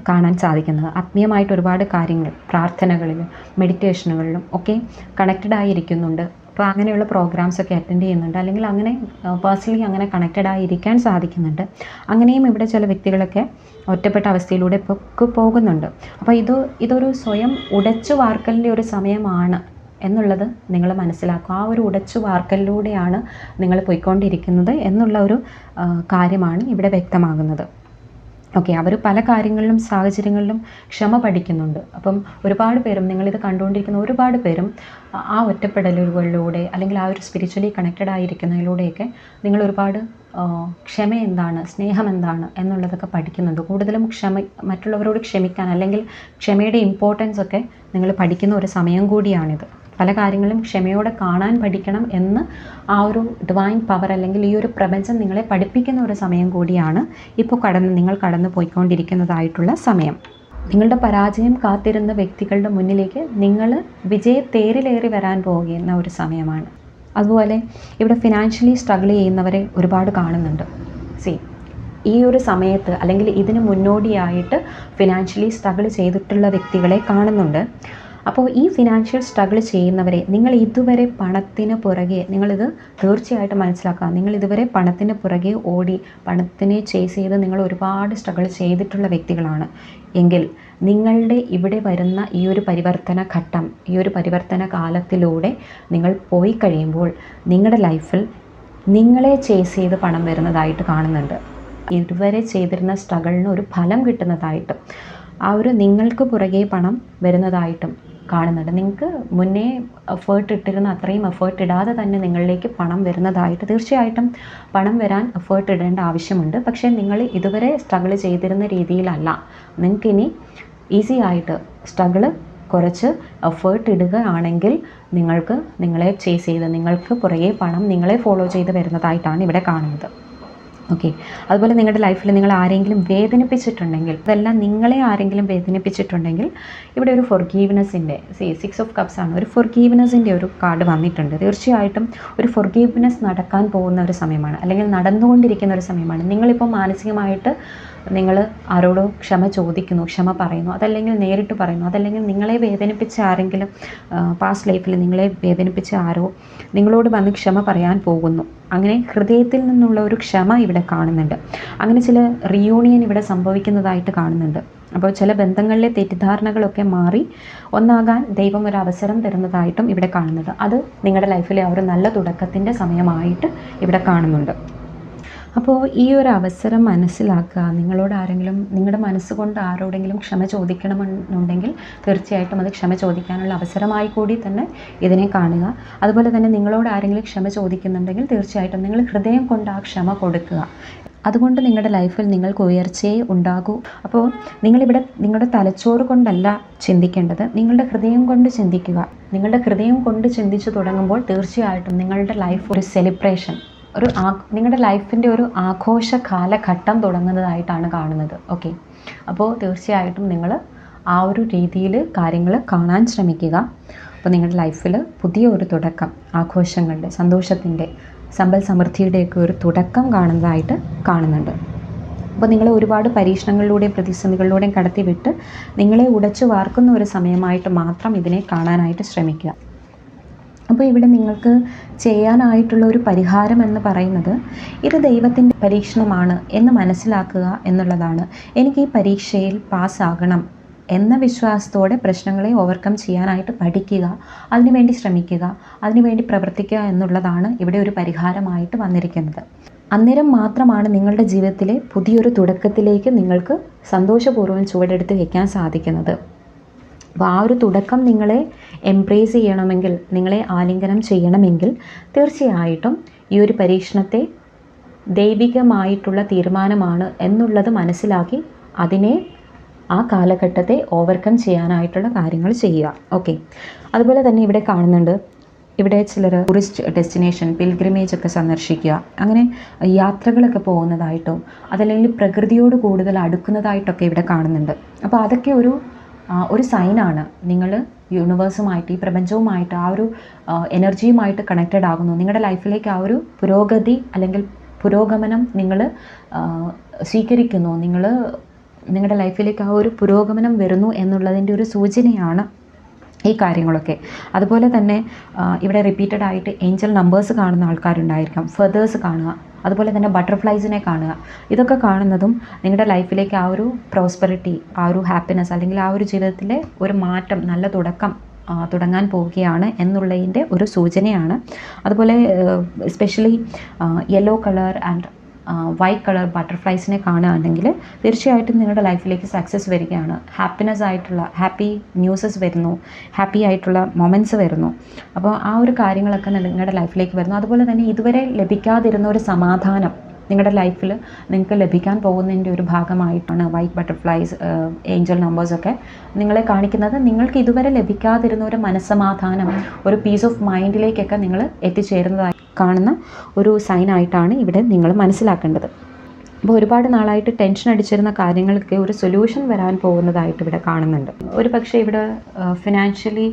കാണാൻ സാധിക്കുന്നത്. ആത്മീയമായിട്ട് ഒരുപാട് കാര്യങ്ങൾ പ്രാർത്ഥനകളിലും മെഡിറ്റേഷനുകളിലും ഒക്കെ കണക്റ്റഡ് ആയി ഇരിക്കുന്നുണ്ട്. അപ്പോൾ അങ്ങനെയുള്ള പ്രോഗ്രാംസ് ഒക്കെ അറ്റൻഡ് ചെയ്യുന്നുണ്ട്. അല്ലെങ്കിൽ അങ്ങനെ പേഴ്സണലി അങ്ങനെ കണക്റ്റഡ് ആയിരിക്കാൻ സാധിക്കുന്നുണ്ട്. അങ്ങനെയും ഇവിടെ ചില വ്യക്തികളൊക്കെ ഒറ്റപ്പെട്ട അവസ്ഥയിലൂടെ ഇപ്പോൾ പോകുന്നുണ്ട്. അപ്പോൾ ഇത് ഇതൊരു സ്വയം ഉടച്ചു വാർക്കലിന്റെ ഒരു സമയമാണ് എന്നുള്ളത് നിങ്ങൾ മനസ്സിലാക്കുക ആ ഒരു ഉടച്ചു വാർക്കലിലൂടെയാണ് നിങ്ങൾ പോയിക്കൊണ്ടിരിക്കുന്നത് എന്നുള്ള ഒരു കാര്യമാണ് ഇവിടെ വ്യക്തമാകുന്നത്. ഓക്കെ അവർ പല കാര്യങ്ങളിലും സാഹചര്യങ്ങളിലും ക്ഷമ പഠിക്കുന്നുണ്ട്. അപ്പം ഒരുപാട് പേരും നിങ്ങളിത് കണ്ടുകൊണ്ടിരിക്കുന്ന ഒരുപാട് പേരും ആ- ഒറ്റപ്പെടലുകളിലൂടെ അല്ലെങ്കിൽ ആ ഒരു സ്പിരിച്വലി കണക്റ്റഡ് ആയിരിക്കുന്നതിലൂടെയൊക്കെ നിങ്ങൾ ഒരുപാട് ക്ഷമ എന്താണ് സ്നേഹം എന്താണ് എന്നുള്ളതൊക്കെ പഠിക്കുന്നുണ്ട്. കൂടുതലും ക്ഷമ മറ്റുള്ളവരോട് ക്ഷമിക്കാൻ അല്ലെങ്കിൽ ക്ഷമയുടെ ഇമ്പോർട്ടൻസ് ഒക്കെ നിങ്ങൾ പഠിക്കുന്ന ഒരു സമയം കൂടിയാണിത്. പല കാര്യങ്ങളും ക്ഷമയോടെ കാണാൻ പഠിക്കണം എന്ന് ആ ഒരു ഡിവൈൻ പവർ അല്ലെങ്കിൽ ഈ ഒരു പ്രപഞ്ചം നിങ്ങളെ പഠിപ്പിക്കുന്ന ഒരു സമയം കൂടിയാണ് ഇപ്പോൾ കടന്ന് നിങ്ങൾ കടന്നു പോയിക്കൊണ്ടിരിക്കുന്നതായിട്ടുള്ള സമയം. നിങ്ങളുടെ പരാജയം കാത്തിരുന്ന വ്യക്തികളുടെ മുന്നിലേക്ക് നിങ്ങൾ വിജയത്തേരിലേറി വരാൻ പോകുന്ന ഒരു സമയമാണ്. അതുപോലെ ഇവിടെ ഫിനാൻഷ്യലി സ്ട്രഗിൾ ചെയ്യുന്നവരെ ഒരുപാട് കാണുന്നുണ്ട്. സി ഈ ഒരു സമയത്ത് അല്ലെങ്കിൽ ഇതിന് മുന്നോടിയായിട്ട് ഫിനാൻഷ്യലി സ്ട്രഗിൾ ചെയ്തിട്ടുള്ള വ്യക്തികളെ കാണുന്നുണ്ട്. അപ്പോൾ ഈ ഫിനാൻഷ്യൽ സ്ട്രഗിൾ ചെയ്യുന്നവരെ നിങ്ങൾ ഇതുവരെ പണത്തിന് പുറകെ നിങ്ങളിത് തീർച്ചയായിട്ടും മനസ്സിലാക്കുക നിങ്ങൾ ഇതുവരെ പണത്തിന് പുറകെ ഓടി പണത്തിനെ ചേസ് ചെയ്ത് നിങ്ങൾ ഒരുപാട് സ്ട്രഗിൾ ചെയ്തിട്ടുള്ള വ്യക്തികളാണ്. എങ്കിൽ നിങ്ങളുടെ ഇവിടെ വരുന്ന ഈ ഒരു പരിവർത്തന ഘട്ടം ഈ ഒരു പരിവർത്തന കാലത്തിലൂടെ നിങ്ങൾ പോയി കഴിയുമ്പോൾ നിങ്ങളുടെ ലൈഫിൽ നിങ്ങളെ ചേസ് ചെയ്ത് പണം വരുന്നതായിട്ട് കാണുന്നുണ്ട്. ഇതുവരെ ചെയ്തിരുന്ന സ്ട്രഗിളിന് ഒരു ഫലം കിട്ടുന്നതായിട്ടും ആ ഒരു നിങ്ങൾക്ക് പുറകെ പണം വരുന്നതായിട്ടും കാണുന്നുണ്ട്. നിങ്ങൾക്ക് മുന്നേ എഫേർട്ട് ഇട്ടിരുന്ന അത്രയും എഫേർട്ട് ഇടാതെ തന്നെ നിങ്ങളിലേക്ക് പണം വരുന്നതായിട്ട് തീർച്ചയായിട്ടും പണം വരാൻ എഫേർട്ട് ഇടേണ്ട ആവശ്യമുണ്ട്. പക്ഷേ നിങ്ങൾ ഇതുവരെ സ്ട്രഗിൾ ചെയ്തിരുന്ന രീതിയിലല്ല. നിങ്ങൾക്കിനി ഈസി ആയിട്ട് സ്ട്രഗിൾ കുറച്ച് എഫേർട്ട് ഇടുകയാണെങ്കിൽ നിങ്ങൾക്ക് നിങ്ങളെ ചേസ് ചെയ്ത് നിങ്ങൾക്ക് പുറകെ പണം നിങ്ങളെ ഫോളോ ചെയ്ത് വരുന്നതായിട്ടാണ് ഇവിടെ കാണുന്നത്. ഓക്കെ അതുപോലെ നിങ്ങളുടെ ലൈഫിൽ നിങ്ങൾ ആരെങ്കിലും വേദനിപ്പിച്ചിട്ടുണ്ടെങ്കിൽ അതെല്ലാം നിങ്ങളെ ആരെങ്കിലും വേദനിപ്പിച്ചിട്ടുണ്ടെങ്കിൽ ഇവിടെ ഒരു ഫൊർഗീവ്നെസ്സിന്റെ സി സിക്സ് ഓഫ് കപ്സ് ആണ്. ഒരു ഫൊർഗീവ്നെസ്സിന്റെ ഒരു കാർഡ് വന്നിട്ടുണ്ട്. തീർച്ചയായിട്ടും ഒരു ഫൊർഗീവ്നെസ് നടക്കാൻ പോകുന്ന ഒരു സമയമാണ്. അല്ലെങ്കിൽ നടന്നുകൊണ്ടിരിക്കുന്ന ഒരു സമയമാണ്. നിങ്ങളിപ്പോൾ മാനസികമായിട്ട് നിങ്ങൾ ആരോടോ ക്ഷമ ചോദിക്കുന്നു ക്ഷമ പറയുന്നു അതല്ലെങ്കിൽ നേരിട്ട് പറയുന്നു അതല്ലെങ്കിൽ നിങ്ങളെ വേദനിപ്പിച്ച ആരെങ്കിലും പാസ്റ്റ് ലൈഫിൽ നിങ്ങളെ വേദനിപ്പിച്ച ആരോ നിങ്ങളോട് വന്ന് ക്ഷമ പറയാൻ പോകുന്നു. അങ്ങനെ ഹൃദയത്തിൽ നിന്നുള്ള ഒരു ക്ഷമ ഇവിടെ കാണുന്നുണ്ട്. അങ്ങനെ ചില റിയൂണിയൻ ഇവിടെ സംഭവിക്കുന്നതായിട്ട് കാണുന്നുണ്ട്. അപ്പോൾ ചില ബന്ധങ്ങളിലെ തെറ്റിദ്ധാരണകളൊക്കെ മാറി ഒന്നാകാൻ ദൈവം ഒരു അവസരം തരുന്നതായിട്ടും ഇവിടെ കാണുന്നുണ്ട് അത് നിങ്ങളുടെ ലൈഫിലെ ആ ഒരു നല്ല തുടക്കത്തിന്റെ സമയമായിട്ട് ഇവിടെ കാണുന്നുണ്ട്. അപ്പോൾ ഈ ഒരു അവസരം മനസ്സിലാക്കുക. നിങ്ങളോട് ആരെങ്കിലും നിങ്ങളുടെ മനസ്സുകൊണ്ട് ആരോടെങ്കിലും ക്ഷമ ചോദിക്കണമെന്നുണ്ടെങ്കിൽ തീർച്ചയായിട്ടും അത് ക്ഷമ ചോദിക്കാനുള്ള അവസരമായി കൂടി തന്നെ ഇതിനെ കാണുക. അതുപോലെ തന്നെ നിങ്ങളോട് ആരെങ്കിലും ക്ഷമ ചോദിക്കുന്നുണ്ടെങ്കിൽ തീർച്ചയായിട്ടും നിങ്ങൾ ഹൃദയം കൊണ്ട് ആ ക്ഷമ കൊടുക്കുക. അതുകൊണ്ട് നിങ്ങളുടെ ലൈഫിൽ നിങ്ങൾക്ക് ഉയർച്ചയെ ഉണ്ടാകൂ. അപ്പോൾ നിങ്ങളിവിടെ നിങ്ങളുടെ തലച്ചോറ് കൊണ്ടല്ല ചിന്തിക്കേണ്ടത്. നിങ്ങളുടെ ഹൃദയം കൊണ്ട് ചിന്തിക്കുക. നിങ്ങളുടെ ഹൃദയം കൊണ്ട് ചിന്തിച്ചു തുടങ്ങുമ്പോൾ തീർച്ചയായിട്ടും നിങ്ങളുടെ ലൈഫ് ഒരു സെലിബ്രേഷൻ ഒരു ആ നിങ്ങളുടെ ലൈഫിന്റെ ഒരു ആഘോഷ കാലഘട്ടം തുടങ്ങുന്നതായിട്ടാണ് കാണുന്നത്. ഓക്കെ. അപ്പോൾ തീർച്ചയായിട്ടും നിങ്ങൾ ആ ഒരു രീതിയിൽ കാര്യങ്ങൾ കാണാൻ ശ്രമിക്കുക. അപ്പോൾ നിങ്ങളുടെ ലൈഫിൽ പുതിയ ഒരു തുടക്കം ആഘോഷങ്ങളുടെ സന്തോഷത്തിന്റെ സമ്പൽ സമൃദ്ധിയുടെയൊക്കെ ഒരു തുടക്കം കാണുന്നതായിട്ട് കാണുന്നുണ്ട്. അപ്പോൾ നിങ്ങൾ ഒരുപാട് പരീക്ഷണങ്ങളിലൂടെയും പ്രതിസന്ധികളിലൂടെയും കടത്തിവിട്ട് നിങ്ങളെ ഉടച്ചു വാർക്കുന്ന ഒരു സമയമായിട്ട് മാത്രം ഇതിനെ കാണാനായിട്ട് ശ്രമിക്കുക. അപ്പോൾ ഇവിടെ നിങ്ങൾക്ക് ചെയ്യാനായിട്ടുള്ള ഒരു പരിഹാരം എന്ന് പറയുന്നത് ഇത് ദൈവത്തിന്റെ പരീക്ഷണമാണ് എന്ന് മനസ്സിലാക്കുക എന്നുള്ളതാണ്. എനിക്ക് ഈ പരീക്ഷയിൽ പാസ്സാകണം എന്ന വിശ്വാസത്തോടെ പ്രശ്നങ്ങളെ ഓവർകം ചെയ്യാനായിട്ട് പഠിക്കുക അതിനുവേണ്ടി ശ്രമിക്കുക അതിനുവേണ്ടി പ്രവർത്തിക്കുക എന്നുള്ളതാണ് ഇവിടെ ഒരു പരിഹാരമായിട്ട് വന്നിരിക്കുന്നത്. അന്നേരം മാത്രമാണ് നിങ്ങളുടെ ജീവിതത്തിലെ പുതിയൊരു തുടക്കത്തിലേക്ക് നിങ്ങൾക്ക് സന്തോഷപൂർവം ചുവടെടുത്ത് വയ്ക്കാൻ സാധിക്കുന്നത്. അപ്പോൾ ആ ഒരു തുടക്കം നിങ്ങളെ എംപ്രേസ് ചെയ്യണമെങ്കിൽ നിങ്ങളെ ആലിംഗനം ചെയ്യണമെങ്കിൽ തീർച്ചയായിട്ടും ഈ ഒരു പരീക്ഷണത്തെ ദൈവികമായിട്ടുള്ള തീരുമാനമാണ് എന്നുള്ളത് മനസ്സിലാക്കി അതിനെ ആ കാലഘട്ടത്തെ ഓവർകം ചെയ്യാനായിട്ടുള്ള കാര്യങ്ങൾ ചെയ്യുക. ഓക്കെ അതുപോലെ തന്നെ ഇവിടെ കാണുന്നുണ്ട് ഇവിടെ ചിലർ ടൂറിസ്റ്റ് ഡെസ്റ്റിനേഷൻ പിൽഗ്രിമേജ് ഒക്കെ സന്ദർശിക്കുക. അങ്ങനെ യാത്രകളൊക്കെ പോകുന്നതായിട്ടും അതല്ലെങ്കിൽ പ്രകൃതിയോട് കൂടുതൽ അടുക്കുന്നതായിട്ടൊക്കെ ഇവിടെ കാണുന്നുണ്ട്. അപ്പോൾ അതൊക്കെ ഒരു ഒരു സൈനാണ് നിങ്ങൾ യൂണിവേഴ്സുമായിട്ട് ഈ പ്രപഞ്ചവുമായിട്ട് ആ ഒരു എനർജിയുമായിട്ട് കണക്റ്റഡ് ആകുന്നു. നിങ്ങളുടെ ലൈഫിലേക്ക് ആ ഒരു പുരോഗതി അല്ലെങ്കിൽ പുരോഗമനം നിങ്ങൾ സ്വീകരിക്കുന്നു. നിങ്ങൾ നിങ്ങളുടെ ലൈഫിലേക്ക് ആ ഒരു പുരോഗമനം വരുന്നു എന്നുള്ളതിന്റെ ഒരു സൂചനയാണ് ഈ കാര്യങ്ങളൊക്കെ. അതുപോലെ തന്നെ ഇവിടെ റിപ്പീറ്റഡ് ആയിട്ട് ഏഞ്ചൽ നമ്പേഴ്സ് കാണുന്ന ആൾക്കാരുണ്ടായിരിക്കാം. ഫെതേഴ്സ് കാണുക. അതുപോലെ തന്നെ ബട്ടർഫ്ലൈസിനെ കാണുക. ഇതൊക്കെ കാണുന്നതും നിങ്ങളുടെ ലൈഫിലേക്ക് ആ ഒരു പ്രോസ്പെറിറ്റി ആ ഒരു ഹാപ്പിനെസ് അല്ലെങ്കിൽ ആ ഒരു ജീവിതത്തിലെ ഒരു മാറ്റം നല്ല തുടക്കം തുടങ്ങാൻ പോവുകയാണ് എന്നുള്ളതിന്റെ ഒരു സൂചനയാണ്. അതുപോലെ especially yellow colour and white colour ബട്ടർഫ്ലൈസിനെ കാണുകയാണെങ്കിൽ തീർച്ചയായിട്ടും നിങ്ങളുടെ ലൈഫിലേക്ക് സക്സസ് വരികയാണ്. ഹാപ്പിനെസ് ആയിട്ടുള്ള ഹാപ്പി ന്യൂസസ് വരുന്നു. ഹാപ്പി ആയിട്ടുള്ള മൊമെന്റ്സ് വരുന്നു. അപ്പോൾ ആ ഒരു കാര്യങ്ങളൊക്കെ നിങ്ങളുടെ ലൈഫിലേക്ക് വരുന്നു. അതുപോലെ തന്നെ ഇതുവരെ ലഭിക്കാതിരുന്ന ഒരു സമാധാനം. നിങ്ങളുടെ ലൈഫിൽ നിങ്ങൾക്ക് ലഭിക്കാൻ പോകുന്നതിന്റെ ഒരു ഭാഗമായിട്ടാണ് വൈറ്റ് ബട്ടർഫ്ലൈസ് ഏഞ്ചൽ നമ്പേഴ്സൊക്കെ നിങ്ങളെ കാണിക്കുന്നത്. നിങ്ങൾക്ക് ഇതുവരെ ലഭിക്കാതിരുന്ന ഒരു മനസ്സമാധാനം ഒരു പീസ് ഓഫ് മൈൻഡിലേക്കൊക്കെ നിങ്ങൾ എത്തിച്ചേരുന്നതായി കാണുന്ന ഒരു സൈനായിട്ടാണ് ഇവിടെ നിങ്ങൾ മനസ്സിലാക്കേണ്ടത്. അപ്പോൾ ഒരുപാട് നാളായിട്ട് ടെൻഷൻ അടിച്ചിരുന്ന കാര്യങ്ങൾക്ക് ഒരു സൊല്യൂഷൻ വരാൻ പോകുന്നതായിട്ട് ഇവിടെ കാണുന്നുണ്ട്. ഒരു പക്ഷേ ഇവിടെ ഫിനാൻഷ്യലി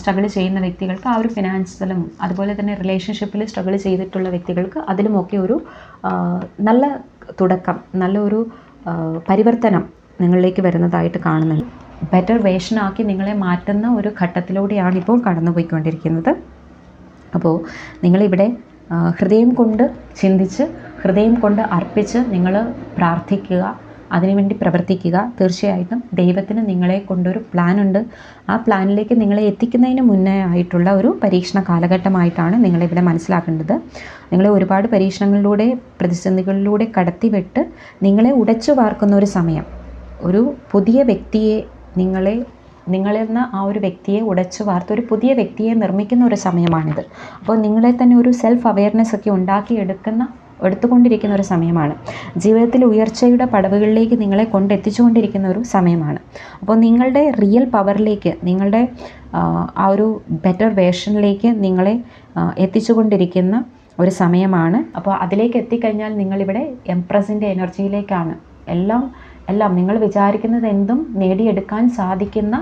സ്ട്രഗിൾ ചെയ്യുന്ന വ്യക്തികൾക്ക് ആ ഒരു ഫിനാൻസിലും അതുപോലെ തന്നെ റിലേഷൻഷിപ്പിൽ സ്ട്രഗിൾ ചെയ്തിട്ടുള്ള വ്യക്തികൾക്ക് അതിലുമൊക്കെ ഒരു നല്ല തുടക്കം നല്ലൊരു പരിവർത്തനം നിങ്ങളിലേക്ക് വരുന്നതായിട്ട് കാണുന്നുണ്ട്. ബെറ്റർ വേഷനാക്കി നിങ്ങളെ മാറ്റുന്ന ഒരു ഘട്ടത്തിലൂടെയാണ് ഇപ്പോൾ കടന്നുപോയിക്കൊണ്ടിരിക്കുന്നത്. അപ്പോൾ നിങ്ങളിവിടെ ഹൃദയം കൊണ്ട് ചിന്തിച്ച് ഹൃദയം കൊണ്ട് അർപ്പിച്ച് നിങ്ങൾ പ്രാർത്ഥിക്കുക. അതിനുവേണ്ടി പ്രവർത്തിക്കുക. തീർച്ചയായിട്ടും ദൈവത്തിന് നിങ്ങളെ കൊണ്ടൊരു പ്ലാനുണ്ട്. ആ പ്ലാനിലേക്ക് നിങ്ങളെ എത്തിക്കുന്നതിന് മുന്നേ ആയിട്ടുള്ള ഒരു പരീക്ഷണ കാലഘട്ടമായിട്ടാണ് നിങ്ങളിവിടെ മനസ്സിലാക്കേണ്ടത്. നിങ്ങളെ ഒരുപാട് പരീക്ഷണങ്ങളിലൂടെ പ്രതിസന്ധികളിലൂടെ കടത്തിവിട്ട് നിങ്ങളെ ഉടച്ചു വാർക്കുന്ന ഒരു സമയം. ഒരു പുതിയ വ്യക്തിയെ നിങ്ങളെ നിങ്ങളെന്ന ആ ഒരു വ്യക്തിയെ ഉടച്ചു വാർത്ത് ഒരു പുതിയ വ്യക്തിയെ നിർമ്മിക്കുന്ന ഒരു സമയമാണിത്. അപ്പോൾ നിങ്ങളെ തന്നെ ഒരു സെൽഫ് അവയർനെസ് ഒക്കെ ഉണ്ടാക്കിയെടുക്കുന്ന എടുത്തുകൊണ്ടിരിക്കുന്ന ഒരു സമയമാണ്. ജീവിതത്തിൽ ഉയർച്ചയുടെ പടവുകളിലേക്ക് നിങ്ങളെ കൊണ്ടെത്തിച്ചുകൊണ്ടിരിക്കുന്ന ഒരു സമയമാണ്. അപ്പോൾ നിങ്ങളുടെ റിയൽ പവറിലേക്ക് നിങ്ങളുടെ ആ, ഒരു ബെറ്റർ വേർഷനിലേക്ക് നിങ്ങളെ എത്തിച്ചുകൊണ്ടിരിക്കുന്ന ഒരു സമയമാണ്. അപ്പോൾ അതിലേക്ക് എത്തിക്കഴിഞ്ഞാൽ നിങ്ങളിവിടെ എംപ്രസിന്റെ എനർജിയിലേക്കാണ് എല്ലാം എല്ലാം നിങ്ങൾ വിചാരിക്കുന്നത് എന്തും നേടിയെടുക്കാൻ സാധിക്കുന്ന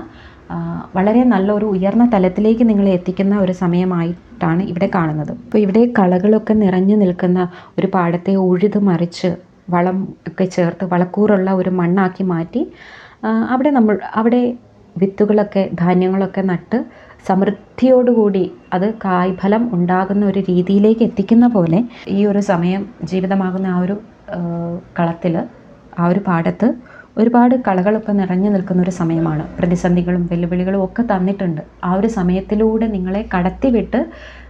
വളരെ നല്ലൊരു ഉയർന്ന തലത്തിലേക്ക് നിങ്ങളെ എത്തിക്കുന്ന ഒരു സമയമായിട്ടാണ് ഇവിടെ കാണുന്നത്. അപ്പോൾ ഇവിടെ കളകളൊക്കെ നിറഞ്ഞു നിൽക്കുന്ന ഒരു പാടത്തെ ഉഴുത് മറിച്ച് വളം ഒക്കെ ചേർത്ത് വളക്കൂറുള്ള ഒരു മണ്ണാക്കി മാറ്റി അവിടെ നമ്മൾ അവിടെ വിത്തുകളൊക്കെ ധാന്യങ്ങളൊക്കെ നട്ട് സമൃദ്ധിയോടുകൂടി അത് കായ്ഫലം ഉണ്ടാകുന്ന ഒരു രീതിയിലേക്ക് എത്തിക്കുന്ന പോലെ ഈ ഒരു സമയം ജീവിതമാകുന്ന ആ ഒരു കളത്തിൽ ആ ഒരു പാടത്ത് ഒരുപാട് കളകളൊക്കെ നിറഞ്ഞു നിൽക്കുന്ന ഒരു സമയമാണ്. പ്രതിസന്ധികളും വെല്ലുവിളികളും ഒക്കെ തന്നിട്ടുണ്ട്. ആ ഒരു സമയത്തിലൂടെ നിങ്ങളെ കടത്തിവിട്ട്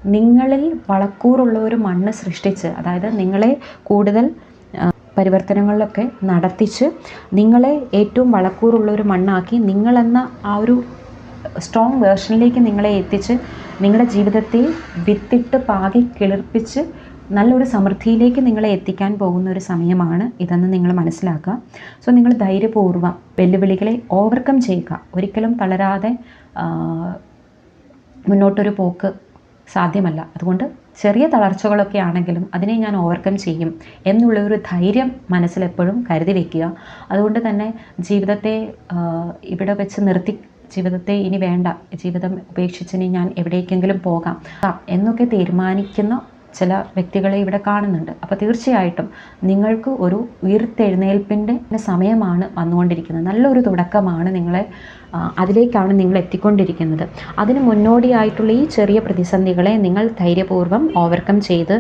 നിങ്ങളിൽ വളക്കൂറുള്ള ഒരു മണ്ണ് സൃഷ്ടിച്ച് അതായത് നിങ്ങളെ കൂടുതൽ പരിവർത്തനങ്ങളിലൊക്കെ നടത്തിച്ച് നിങ്ങളെ ഏറ്റവും വളക്കൂറുള്ള ഒരു മണ്ണാക്കി നിങ്ങളെന്ന ആ ഒരു സ്ട്രോങ് വേർഷനിലേക്ക് നിങ്ങളെ എത്തിച്ച് നിങ്ങളുടെ ജീവിതത്തെ വിത്തിട്ട് പാകി കിളിർപ്പിച്ച് നല്ലൊരു സമൃദ്ധിയിലേക്ക് നിങ്ങളെ എത്തിക്കാൻ പോകുന്ന ഒരു സമയമാണ് ഇതെന്ന് നിങ്ങൾ മനസ്സിലാക്കുക. സോ നിങ്ങൾ ധൈര്യപൂർവം വെല്ലുവിളികളെ ഓവർകം ചെയ്യുക. ഒരിക്കലും തളരാതെ മുന്നോട്ടൊരു പോക്ക് സാധ്യമല്ല. അതുകൊണ്ട് ചെറിയ തളർച്ചകളൊക്കെ ആണെങ്കിലും അതിനെ ഞാൻ ഓവർകം ചെയ്യും എന്നുള്ള ഒരു ധൈര്യം മനസ്സിലെപ്പോഴും കരുതി വയ്ക്കുക അതുകൊണ്ട് തന്നെ ജീവിതത്തെ ഇവിടെ വെച്ച് നിർത്തി. ജീവിതത്തെ ഇനി വേണ്ട. ജീവിതം ഉപേക്ഷിച്ചിനി ഞാൻ എവിടേക്കെങ്കിലും പോകാം. എന്നൊക്കെ തീരുമാനിക്കുന്ന ചില വ്യക്തികളെ ഇവിടെ കാണുന്നുണ്ട്. അപ്പോൾ തീർച്ചയായിട്ടും നിങ്ങൾക്ക് ഒരു ഉയർത്തെഴുന്നേൽപ്പിന്റെ സമയമാണ് വന്നുകൊണ്ടിരിക്കുന്നത്. നല്ലൊരു തുടക്കമാണ് നിങ്ങളെ അതിലേക്കാണ് നിങ്ങൾ എത്തിക്കൊണ്ടിരിക്കുന്നത്. അതിന് മുന്നോടിയായിട്ടുള്ള ഈ ചെറിയ പ്രതിസന്ധികളെ നിങ്ങൾ ധൈര്യപൂർവം ഓവർകം ചെയ്ത്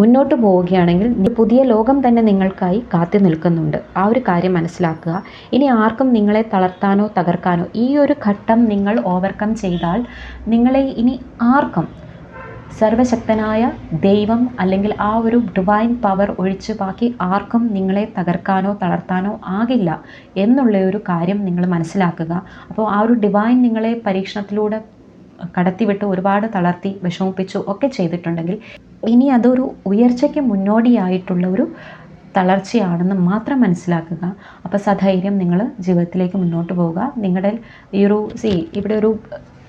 മുന്നോട്ട് പോവുകയാണെങ്കിൽ പുതിയ ലോകം തന്നെ നിങ്ങൾക്കായി കാത്തു നിൽക്കുന്നുണ്ട്. ആ ഒരു കാര്യം മനസ്സിലാക്കുക. ഇനി ആർക്കും നിങ്ങളെ തളർത്താനോ തകർക്കാനോ ഈ ഒരു ഘട്ടം നിങ്ങൾ ഓവർകം ചെയ്താൽ നിങ്ങളെ ഇനി ആർക്കും സർവശക്തനായ ദൈവം അല്ലെങ്കിൽ ആ ഒരു ഡിവൈൻ പവർ ഒഴിച്ച് ബാക്കി ആർക്കും നിങ്ങളെ തകർക്കാനോ തളർത്താനോ ആകില്ല എന്നുള്ള ഒരു കാര്യം നിങ്ങൾ മനസ്സിലാക്കുക. അപ്പോൾ ആ ഒരു ഡിവൈൻ നിങ്ങളെ പരീക്ഷണത്തിലൂടെ കടത്തിവിട്ട് ഒരുപാട് തളർത്തി വിഷമിപ്പിച്ചു ഒക്കെ ചെയ്തിട്ടുണ്ടെങ്കിൽ ഇനി അതൊരു ഉയർച്ചയ്ക്ക് മുന്നോടിയായിട്ടുള്ള ഒരു തളർച്ചയാണെന്ന് മാത്രം മനസ്സിലാക്കുക. അപ്പോൾ സധൈര്യം നിങ്ങൾ ജീവിതത്തിലേക്ക് മുന്നോട്ട് പോവുക. നിങ്ങളുടെ ഈ ഒരു സി ഇവിടെ ഒരു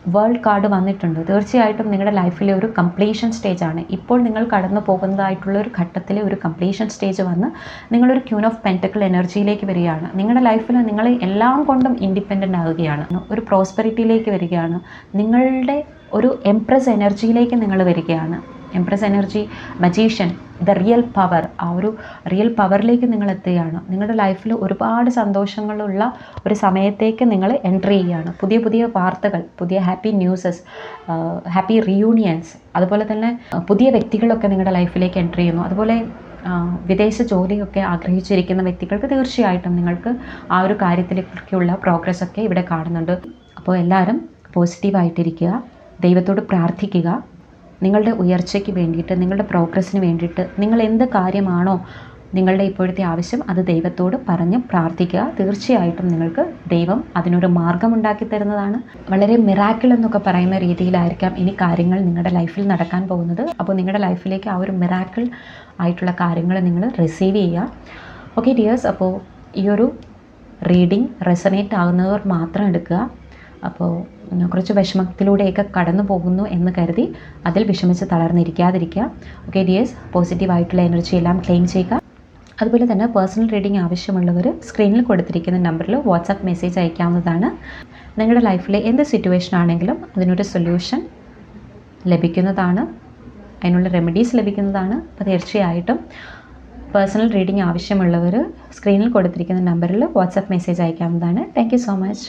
വേൾഡ് കാർഡ് വന്നിട്ടുണ്ട്. തീർച്ചയായിട്ടും നിങ്ങളുടെ ലൈഫിലെ ഒരു കംപ്ലീഷൻ സ്റ്റേജ് ആണ്. ഇപ്പോൾ നിങ്ങൾ കടന്നു പോകുന്നതായിട്ടുള്ള ഒരു ഘട്ടത്തിലെ ഒരു കംപ്ലീഷൻ സ്റ്റേജ് വന്ന് നിങ്ങളൊരു ക്യൂൻ ഓഫ് പെന്റക്കിൾ എനർജിയിലേക്ക് വരികയാണ്. നിങ്ങളുടെ ലൈഫിൽ നിങ്ങൾ എല്ലാം കൊണ്ടും ഇൻഡിപെൻഡന്റ് ആവുകയാണ്. ഒരു പ്രോസ്പെറിറ്റിയിലേക്ക് വരികയാണ്. നിങ്ങളുടെ ഒരു എംപ്രസ് എനർജിയിലേക്ക് നിങ്ങൾ വരികയാണ്. Empress energy magician the real power ആ ഒരു റിയൽ പവറിലേക്ക് നിങ്ങൾ എത്തുകയാണ്. നിങ്ങളുടെ ലൈഫിൽ ഒരുപാട് സന്തോഷങ്ങളുള്ള ഒരു സമയത്തേക്ക് നിങ്ങൾ എൻട്രി ചെയ്യുകയാണ്. പുതിയ പുതിയ വാർത്തകൾ പുതിയ ഹാപ്പി ന്യൂസസ് ഹാപ്പി റിയൂണിയൻസ് അതുപോലെ തന്നെ പുതിയ വ്യക്തികളൊക്കെ നിങ്ങളുടെ ലൈഫിലേക്ക് എൻട്രി ചെയ്യുന്നു. അതുപോലെ വിദേശ ജോലിയൊക്കെ ആഗ്രഹിച്ചിരിക്കുന്ന വ്യക്തികൾക്ക് തീർച്ചയായിട്ടും നിങ്ങൾക്ക് ആ ഒരു കാര്യത്തിലേക്കുള്ള പ്രോഗ്രസ് ഒക്കെ ഇവിടെ കാണുന്നുണ്ട്. അപ്പോൾ എല്ലാവരും പോസിറ്റീവായിട്ടിരിക്കുക ദൈവത്തോട് പ്രാർത്ഥിക്കുക. നിങ്ങളുടെ ഉയർച്ചയ്ക്ക് വേണ്ടിയിട്ട് നിങ്ങളുടെ പ്രോഗ്രസ്സിന് വേണ്ടിയിട്ട് നിങ്ങൾ എന്ത് കാര്യമാണോ നിങ്ങളുടെ ഇപ്പോഴത്തെ ആവശ്യം അത് ദൈവത്തോട് പറഞ്ഞ് പ്രാർത്ഥിക്കുക. തീർച്ചയായിട്ടും നിങ്ങൾക്ക് ദൈവം അതിനൊരു മാർഗമുണ്ടാക്കി തരുന്നതാണ്. വളരെ മിറാക്കിൾ എന്നൊക്കെ പറയുന്ന രീതിയിലായിരിക്കാം ഇനി കാര്യങ്ങൾ നിങ്ങളുടെ ലൈഫിൽ നടക്കാൻ പോകുന്നത്. അപ്പോൾ നിങ്ങളുടെ ലൈഫിലേക്ക് ആ ഒരു മിറാക്കിൾ ആയിട്ടുള്ള കാര്യങ്ങൾ നിങ്ങൾ റിസീവ് ചെയ്യുക. ഓക്കെ ഡിയേഴ്സ് അപ്പോൾ ഈ ഒരു റീഡിങ് റെസനേറ്റ് ആകുന്നവർ മാത്രം എടുക്കുക. അപ്പോൾ കുറച്ച് വിഷമത്തിലൂടെയൊക്കെ കടന്നു പോകുന്നു എന്ന് കരുതി അതിൽ വിഷമിച്ച് തളർന്നിരിക്കാതിരിക്കുക. ഓക്കെ ഡിയേഴ്സ് പോസിറ്റീവായിട്ടുള്ള എനർജി എല്ലാം ക്ലെയിം ചെയ്യുക. അതുപോലെ തന്നെ പേഴ്സണൽ റീഡിംഗ് ആവശ്യമുള്ളവർ സ്ക്രീനിൽ കൊടുത്തിരിക്കുന്ന നമ്പറിൽ വാട്സാപ്പ് മെസ്സേജ് അയക്കാവുന്നതാണ്. നിങ്ങളുടെ ലൈഫിലെ എന്ത് സിറ്റുവേഷൻ ആണെങ്കിലും അതിനൊരു സൊല്യൂഷൻ ലഭിക്കുന്നതാണ്. അതിനുള്ള റെമഡീസ് ലഭിക്കുന്നതാണ്. അപ്പോൾ തീർച്ചയായിട്ടും പേഴ്സണൽ റീഡിംഗ് ആവശ്യമുള്ളവർ സ്ക്രീനിൽ കൊടുത്തിരിക്കുന്ന നമ്പറിൽ വാട്സാപ്പ് മെസ്സേജ് അയക്കാവുന്നതാണ്. Thank so much